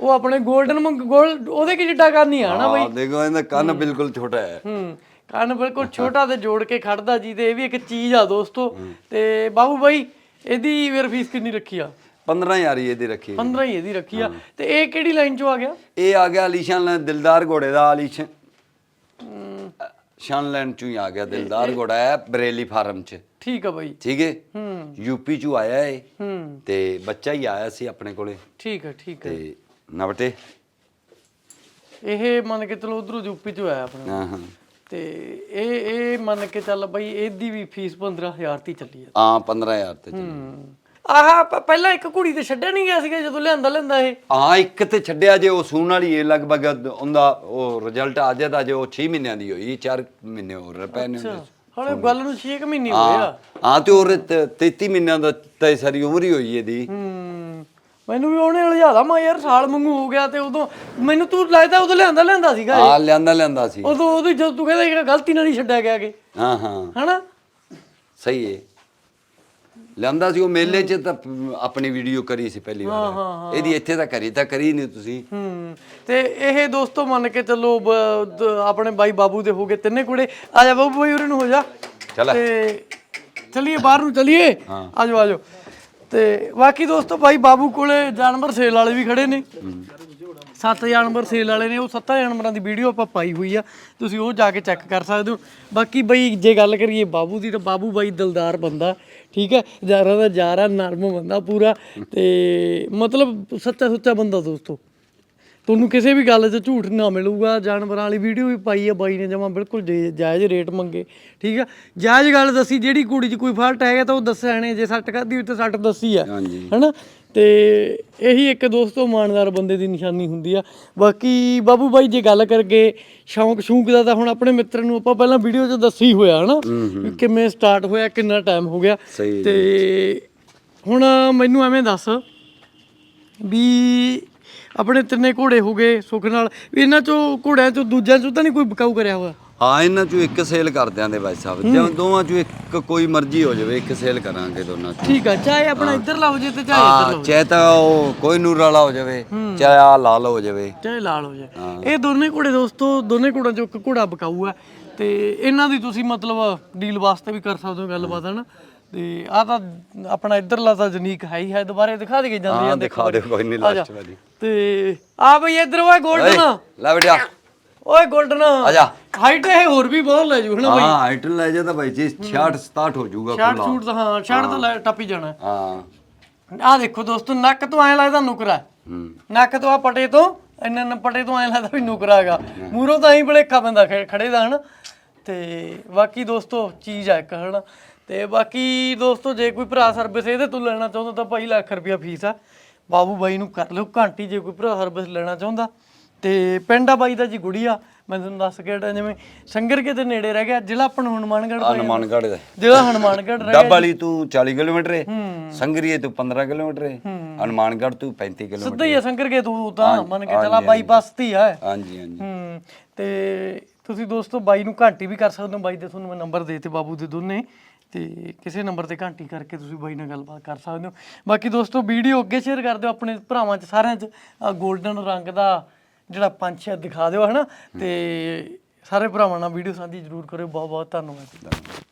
ਉਹ ਆਪਣੇ 골ਡਨ ਗੋਲਡ ਉਹਦੇ ਕੀ ਜਿੱਡਾ ਹੀ ਆ ਨਾ ਹਾਂ ਦੇਖੋ ਇਹਦਾ ਕੰਨ ਬਿਲਕੁਲ ਛੋਟਾ ਹੈ। ਹੂੰ ਕੰਨ ਬਿਲਕੁਲ ਛੋਟਾ ਤੇ ਜੋੜ ਕੇ ਖੜਦਾ ਜੀ ਤੇ ਇਹ ਵੀ ਇੱਕ ਚੀਜ਼ ਆ ਦੋਸਤੋ। ਤੇ ਬਾਬੂ ਬਾਈ ਇਹਦੀ ਫਿਰ ਫੀਸ ਕਿੰਨੀ ਰੱਖੀ ਆ? 15000 ਹੀ ਇਹਦੀ ਰੱਖੀ 15 ਹੀ ਇਹਦੀ ਰੱਖੀ ਆ। ਤੇ ਇਹ ਕਿਹੜੀ ਲਾਈਨ ਚੋਂ ਆ ਗਿਆ? ਇਹ ਆ ਗਿਆ ਆਲੀਸ਼ਾਨ ਦਿਲਦਾਰ ਘੋੜੇ ਦਾ ਆਲੀਸ਼ਾਨ ਸ਼ਾਨ ਲੈਂਡ ਚੋਂ ਹੀ ਆ ਗਿਆ ਦਿਲਦਾਰ ਘੋੜਾ ਹੈ ਬਰੇਲੀ ਫਾਰਮ ਚ। ਠੀਕ ਆ ਬਾਈ। ਠੀਕ ਹੈ। ਹੂੰ ਯੂਪੀ ਚੋਂ ਆਇਆ ਹੈ ਹੂੰ। ਤੇ ਬੱਚਾ ਹੀ ਆਇਆ ਸੀ ਆਪਣੇ ਕੋਲੇ। ਠੀਕ ਹੈ ਠੀਕ ਹੈ ਤੇ ਨਵਟੇ ਇਹ ਮੰਨ ਕੇ ਚਲੋ ਉਧਰੋਂ ਯੂਪੀ ਤੋਂ ਆਇਆ ਆਪਣਾ। ਹਾਂ ਹਾਂ। ਤੇ ਇਹ ਇਹ ਮੰਨ ਕੇ ਚੱਲ ਬਈ ਇਹਦੀ ਵੀ ਫੀਸ 15000 ਦੀ ਚੱਲੀ ਆ। ਹਾਂ 15000 ਤੇ ਚੱਲੀ। ਆਹ ਪ- ਪਹਿਲਾਂ ਇੱਕ ਕੁੜੀ ਤੇ ਛੱਡਿਆ ਨਹੀਂ ਗਿਆ ਸੀਗਾ ਜਦੋਂ ਲਿਆਂਦਾ ਲੈਂਦਾ ਇਹ। ਹਾਂ ਇੱਕ ਤੇ ਛੱਡਿਆ ਜੇ ਉਹ ਸੂਣ ਵਾਲੀ ਇਹ ਲਗਭਗ ਉਹਦਾ ਉਹ ਰਿਜ਼ਲਟ ਆ ਜਾਂਦਾ ਜੇ ਉਹ 6 ਮਹੀਨਿਆਂ ਦੀ ਹੋਈ 4 ਮਹੀਨੇ ਹੋਰ ਪਏ ਨੇ ਉਹਦੇ ਚ। ਹਲੇ ਗੱਲ ਨੂੰ 6 ਮਹੀਨੇ ਹੋਏ ਆ। ਹਾਂ ਹਾਂ ਤੇ ਉਹ 33 ਮਹੀਨਿਆਂ ਦਾ ਤੇ ਸਾਰੀ ਉਮਰ ਹੀ ਹੋਈ ਇਹਦੀ। ਹੂੰ। ਮੈਨੂੰ ਵੀ ਉਹਨੇ ਲਜਾਦਾ ਮੈਂ ਯਾਰ ਸਾਲ ਮੰਗੂ ਹੋ ਗਿਆ ਤੇ ਉਦੋਂ ਮੈਨੂੰ ਤੂੰ ਲੱਗਦਾ ਉਦੋਂ ਲਿਆਂਦਾ ਲੈਂਦਾ ਸੀਗਾ ਇਹ। ਹਾਂ ਲਿਆਂਦਾ ਲਿਆਂਦਾ ਸੀ। ਉਦੋਂ ਉਦੋਂ ਜਦੋਂ ਤੂੰ ਕਹਿੰਦਾ ਕਿ ਗਲਤੀ ਨਾਲ ਹੀ ਛੱਡਿਆ ਗਿਆ ਕਿ। ਹਾਂ ਹਾਂ। ਹਨਾ? ਸਹੀ ਹੈ ਲਿਆਂਦਾ ਸੀ ਉਹ ਮੇਲੇ 'ਚ ਤਾਂ ਆਪਣੀ ਵੀਡੀਓ ਕਰੀ ਸੀ ਪਹਿਲੀ ਵਾਰ। ਇਹਦੀ ਇੱਥੇ ਤਾਂ ਕਰੀ ਤਾਂ ਕਰੀ ਨਹੀਂ ਤੁਸੀਂ। ਹੂੰ ਤੇ ਇਹ ਦੋਸਤੋ ਮੰਨ ਕੇ ਚੱਲੋ ਬ- ਦ- ਆਪਣੇ ਬਾਈ ਬਾਬੂ ਦੇ ਹੋ ਗਏ ਤਿੰਨੇ ਕੁੜੇ। ਆ ਜਾ ਬਾਬੂ ਬਾਈ ਉਰੇ ਨੂੰ ਹੋ ਜਾ। ਚੱਲ। ਤੇ ਚਲਿਏ ਬਾਹਰ ਨੂੰ ਚਲਿਏ। ਆਜੋ ਆਜੋ ਤੇ ਬਾਕੀ ਦੋਸਤੋ ਭਾਈ ਬਾਬੂ ਕੋਲੇ ਜਾਨਵਰ ਸੇਲ ਵਾਲੇ ਵੀ ਖੜੇ ਨੇ। ਸੱਤ ਜਾਨਵਰ ਸੇਲ ਵਾਲੇ ਨੇ, ਉਹ ਸੱਤਾਂ ਜਾਨਵਰਾਂ ਦੀ ਵੀਡੀਓ ਆਪਾਂ ਪਾਈ ਹੋਈ ਆ। ਤੁਸੀਂ ਉਹ ਜਾ ਕੇ ਚੈੱਕ ਕਰ ਸਕਦੇ ਹੋ। ਬਾਕੀ ਬਈ ਜੇ ਗੱਲ ਕਰੀਏ ਬਾਬੂ ਦੀ, ਤਾਂ ਬਾਬੂ ਬਾਈ ਦਿਲਦਾਰ ਬੰਦਾ, ਠੀਕ ਹੈ ਯਾਰਾਂ ਦਾ ਯਾਰਾ ਨਰਮ ਬੰਦਾ ਪੂਰਾ ਤੇ ਮਤਲਬ ਸੱਚਾ ਸੁੱਚਾ ਬੰਦਾ ਦੋਸਤੋ। ਤੁਹਾਨੂੰ ਕਿਸੇ ਵੀ ਗੱਲ 'ਚ ਝੂਠ ਨਾ ਮਿਲੂਗਾ ਜਾਨਵਰਾਂ ਵਾਲੀ ਵੀਡੀਓ ਵੀ ਪਾਈ ਆ ਬਾਈ ਨੇ ਜਮਾ ਬਿਲਕੁਲ ਜਾਇ- ਜਾਇਜ਼ ਰੇਟ ਮੰਗੇ ਠੀਕ ਆ? ਜਾਇਜ਼ ਗੱਲ ਦੱਸੀ ਜਿਹੜੀ ਕੁੜੀ 'ਚ ਕੋਈ ਫਾਲਟ ਹੈਗਾ ਤਾਂ ਉਹ ਦੱਸਿਆ ਨੇ ਜੇ ਸੱਟ ਕਰਦੀ ਹੋਈ ਤਾਂ ਸੱਟ ਦੱਸੀ ਆ ਹਾਂਜੀ। ਹਨਾ? ਤੇ ਇਹੀ ਇੱਕ ਦੋਸਤੋ ਇਮਾਨਦਾਰ ਬੰਦੇ ਦੀ ਨਿਸ਼ਾਨੀ ਹੁੰਦੀ ਆ। ਬਾਕੀ ਬਾਬੂ ਬਾਈ ਜੇ ਗੱਲ ਕਰਗੇ ਸ਼ੌਂਕ ਸ਼ੌਂਕ ਦਾ ਤਾਂ ਹੁਣ ਆਪਣੇ ਮਿੱਤਰ ਨੂੰ ਆਪਾਂ ਪਹਿਲਾਂ ਵੀਡੀਓ 'ਚ ਦੱਸੀ ਹੋਇਆ ਹਨਾ? ਵੀ ਕਿਵੇਂ ਸਟਾਰਟ ਹੋਇਆ ਕਿੰਨਾ ਟਾਈਮ ਹੋ ਗਿਆ। ਸਹੀ ਤੇ ਹੁਣ ਮੈਨੂੰ ਐਵੇਂ ਦੱਸ ਵੀ ਆਪਣੇ ਤਿੰਨੇ ਘੋੜੇ ਹੋ ਗਏ ਸੁੱਖ ਨਾਲ। ਇਹਨਾਂ ਚੋਂ ਘੋੜਿਆਂ ਚੋਂ ਦੂਜਿਆਂ ਚੋਂ ਤਾਂ ਨਹੀਂ ਕੋਈ ਬਕਾਊ ਕਰਿਆ ਹੋਇਆ? ਹਾਂ ਇਹਨਾਂ ਚੋਂ ਇੱਕ ਸੇਲ ਕਰ ਦਿਆਂਦੇ ਭਾਈ ਸਾਹਿਬ। ਜੇ ਦੋਵਾਂ ਚੋਂ ਇੱਕ ਕੋਈ ਮਰਜ਼ੀ ਹੋ ਜਾਵੇ ਇੱਕ ਸੇਲ ਕਰਾਂਗੇ ਦੋਨਾਂ ਚੋਂ। ਠੀਕ ਆ ਚਾਹੇ ਆਪਣਾ ਇੱਧਰ ਲਾਓ ਜੇ ਤੇ ਚਾਹੇ ਇੱਧਰ ਹਾਂ ਲਾਓ ਚਾਹੇ ਤਾਂ ਉਹ ਕੋਈ ਨੂਰ ਵਾਲਾ ਹੋ ਜਾਵੇ ਚਾਹੇ ਆ ਲਾਲ ਹੋ ਜਾਵੇ। ਚਾਹੇ ਲਾਲ ਹੋ ਜਾਏ ਇਹ ਦੋਨੇ ਘੋੜੇ ਦੋਸਤੋ ਦੋਨੇ ਘੋੜਾਂ ਚੋਂ ਇੱਕ ਘੋੜਾ ਬਕਾਊ ਹੈ ਤੇ ਇਹਨਾਂ ਦੀ ਤੁਸੀਂ ਮਤਲਬ ਡੀਲ ਵਾਸਤੇ ਵੀ ਕਰ ਸਕਦੇ ਹੋ ਗੱਲਬਾਤ ਹਨ? ਤੇ ਆ ਤਾਂ ਆਪਣਾ ਇਧਰਲਾ ਤਾਂ ਜਨੀਕ ਹੈ ਹੀ ਹੈ ਦੁਬਾਰੇ ਦਿਖਾ ਦੇ ਕੇ ਜਾਂਦੇ ਹਾਂ ਦਿਖਾ ਦਿਓ ਕੋਈ ਨਹੀਂ। ਲਾਸਟ ਵਾਲੀ। ਤੇ ਆ ਬਈ ਇਧਰ ਓਏ 골ਡਨ ਲੈ ਬੇਟਾ ਓਏ 골ਡਨ ਆ ਜਾ। ਹਾਈਟ ਇਹ ਹੋਰ ਵੀ ਬਹੁਤ ਲੈ ਜੂ ਹਨਾ ਬਈ। ਹਾਂ ਆਈਟਲ ਲੈ ਜਾ ਤਾਂ ਭਾਈ ਜੀ 66 67 ਹੋ ਜਾਊਗਾ ਸ਼ਾਰਟ ਖੁੱਲਾ ਸ਼ੂਟ ਤਾਂ ਹਾਂ ਸ਼ਾਰਟ ਤਾਂ ਲੈ ਟੱਪ ਜਾਣਾ। ਹਾਂ। ਆ ਦੇਖੋ ਦੋਸਤੋ ਨੱਕ ਤੋਂ ਐਂ ਲੱਗਦਾ ਨੁਕਰਾ ਹੂੰ। ਨੱਕ ਤੋਂ ਆ ਪਟੇ ਤੋਂ ਇੰਨਾ ਇੰਨਾ ਪਟੇ ਤੋਂ ਐਂ ਲੱਗਦਾ ਵੀ ਨੁਕਰਾ ਹੈਗਾ। ਮੂਰੋਂ ਤਾਂ ਐਂ ਭਲੇਖਾ ਖੇ- ਖੜੇ ਦਾ ਹਨ। ਤੇ ਬਾਕੀ ਦੋਸਤੋ ਚੀਜ਼ ਆ ਇੱਕ ਹਨ। ਤੇ ਬਾਕੀ ਦੋਸਤੋ ਜੇ ਕੋਈ ਭਰਾ ਸਰਵਿਸ ਇਹਦੇ ਤੋਂ ਲੈਣਾ ਚਾਹੁੰਦਾ ਤਾਂ ਭਾਈ ਲੱਖ ਰੁਪਿਆ ਫੀਸ ਆ। ਬਾਬੂ ਬਾਈ ਨੂੰ ਕਰ ਲਿਓ ਘੰਟੀ ਜੇ ਕੋਈ ਭਰਾ ਸਰਵਿਸ ਲੈਣਾ ਚਾਹੁੰਦਾ। ਤੇ ਪਿੰਡ ਆ ਬਾਈ ਦਾ ਜੀ ਗੁੜੀਆ ਮੈਂ ਤੁਹਾਨੂੰ ਦੱਸ ਕੇ ਹਟਿਆ ਜਿਵੇਂ ਸੰਗਰਕੇ ਦੇ ਨੇੜੇ ਰਹਿ ਗਿਆ ਜ਼ਿਲ੍ਹਾ ਆਪਣਾ ਹਨੂਮਾਨਗੜ੍ਹ ਪੈ ਜਾਂਦਾ। ਹਨੂਮਾਨਗੜ੍ਹ ਦਾ। ਜ਼ਿਲ੍ਹਾ ਹਨੂਮਾਨਗੜ੍ਹ ਰਹਿ ਡੱਬ ਵਾਲੀ ਤੂੰ 40 ਕਿਲੋਮੀਟਰ ਹੈ। ਸੰਗਰੀਏ ਤੂੰ 15 ਕਿਲੋਮੀਟਰ ਹੈ। ਹਨੂਮਾਨਗੜ੍ਹ ਤੂੰ 35 ਕਿਲੋਮੀਟਰ ਸਿੱਧਾ ਹੀ ਆ ਸੰਗਰਕੇ ਤੂੰ ਤਾਂ ਮੰਨ ਕੇ ਚਲਾ ਬਾਈਪਾਸ ਤੇ ਹੀ ਆ। ਹਾਂਜੀ ਹਾਂਜੀ। ਹੂੰ ਤੇ ਤੁਸੀਂ ਦੋਸਤੋ ਬਾਈ ਨੂੰ ਘੰਟੀ ਵੀ ਕਰ ਸਕਦੇ ਹੋ ਬਾਈ ਦੇ ਤੁਹਾਨੂੰ ਮੈਂ ਨੰਬਰ ਦੇਤੇ ਬਾਬੂ ਦੇ ਦੋਨੇ। ਤੇ ਕਿਸੇ ਨੰਬਰ ਤੇ ਘੰਟੀ ਕਰਕੇ ਤੁਸੀਂ ਬਾਈ ਨਾਲ ਗੱਲਬਾਤ ਕਰ ਸਕਦੇ ਹੋ। ਬਾਕੀ ਦੋਸਤੋ, ਵੀਡੀਓ ਅੱਗੇ ਸ਼ੇਅਰ ਕਰ ਦਿਓ ਆਪਣੇ ਭਰਾਵਾਂ ਚ, ਸਾਰਿਆਂ ਚ। 골ਡਨ ਰੰਗ ਦਾ ਜਿਹੜਾ ਪੰਛੀ ਆ, ਦਿਖਾ ਦਿਓ, ਹਨਾ? ਤੇ ਸਾਰੇ ਭਰਾਵਾਂ ਨਾਲ ਵੀਡੀਓ ਸਾਂਝੀ ਜ਼ਰੂਰ ਕਰਿਓ। ਬਹੁਤ ਬਹੁਤ ਧੰਨਵਾਦ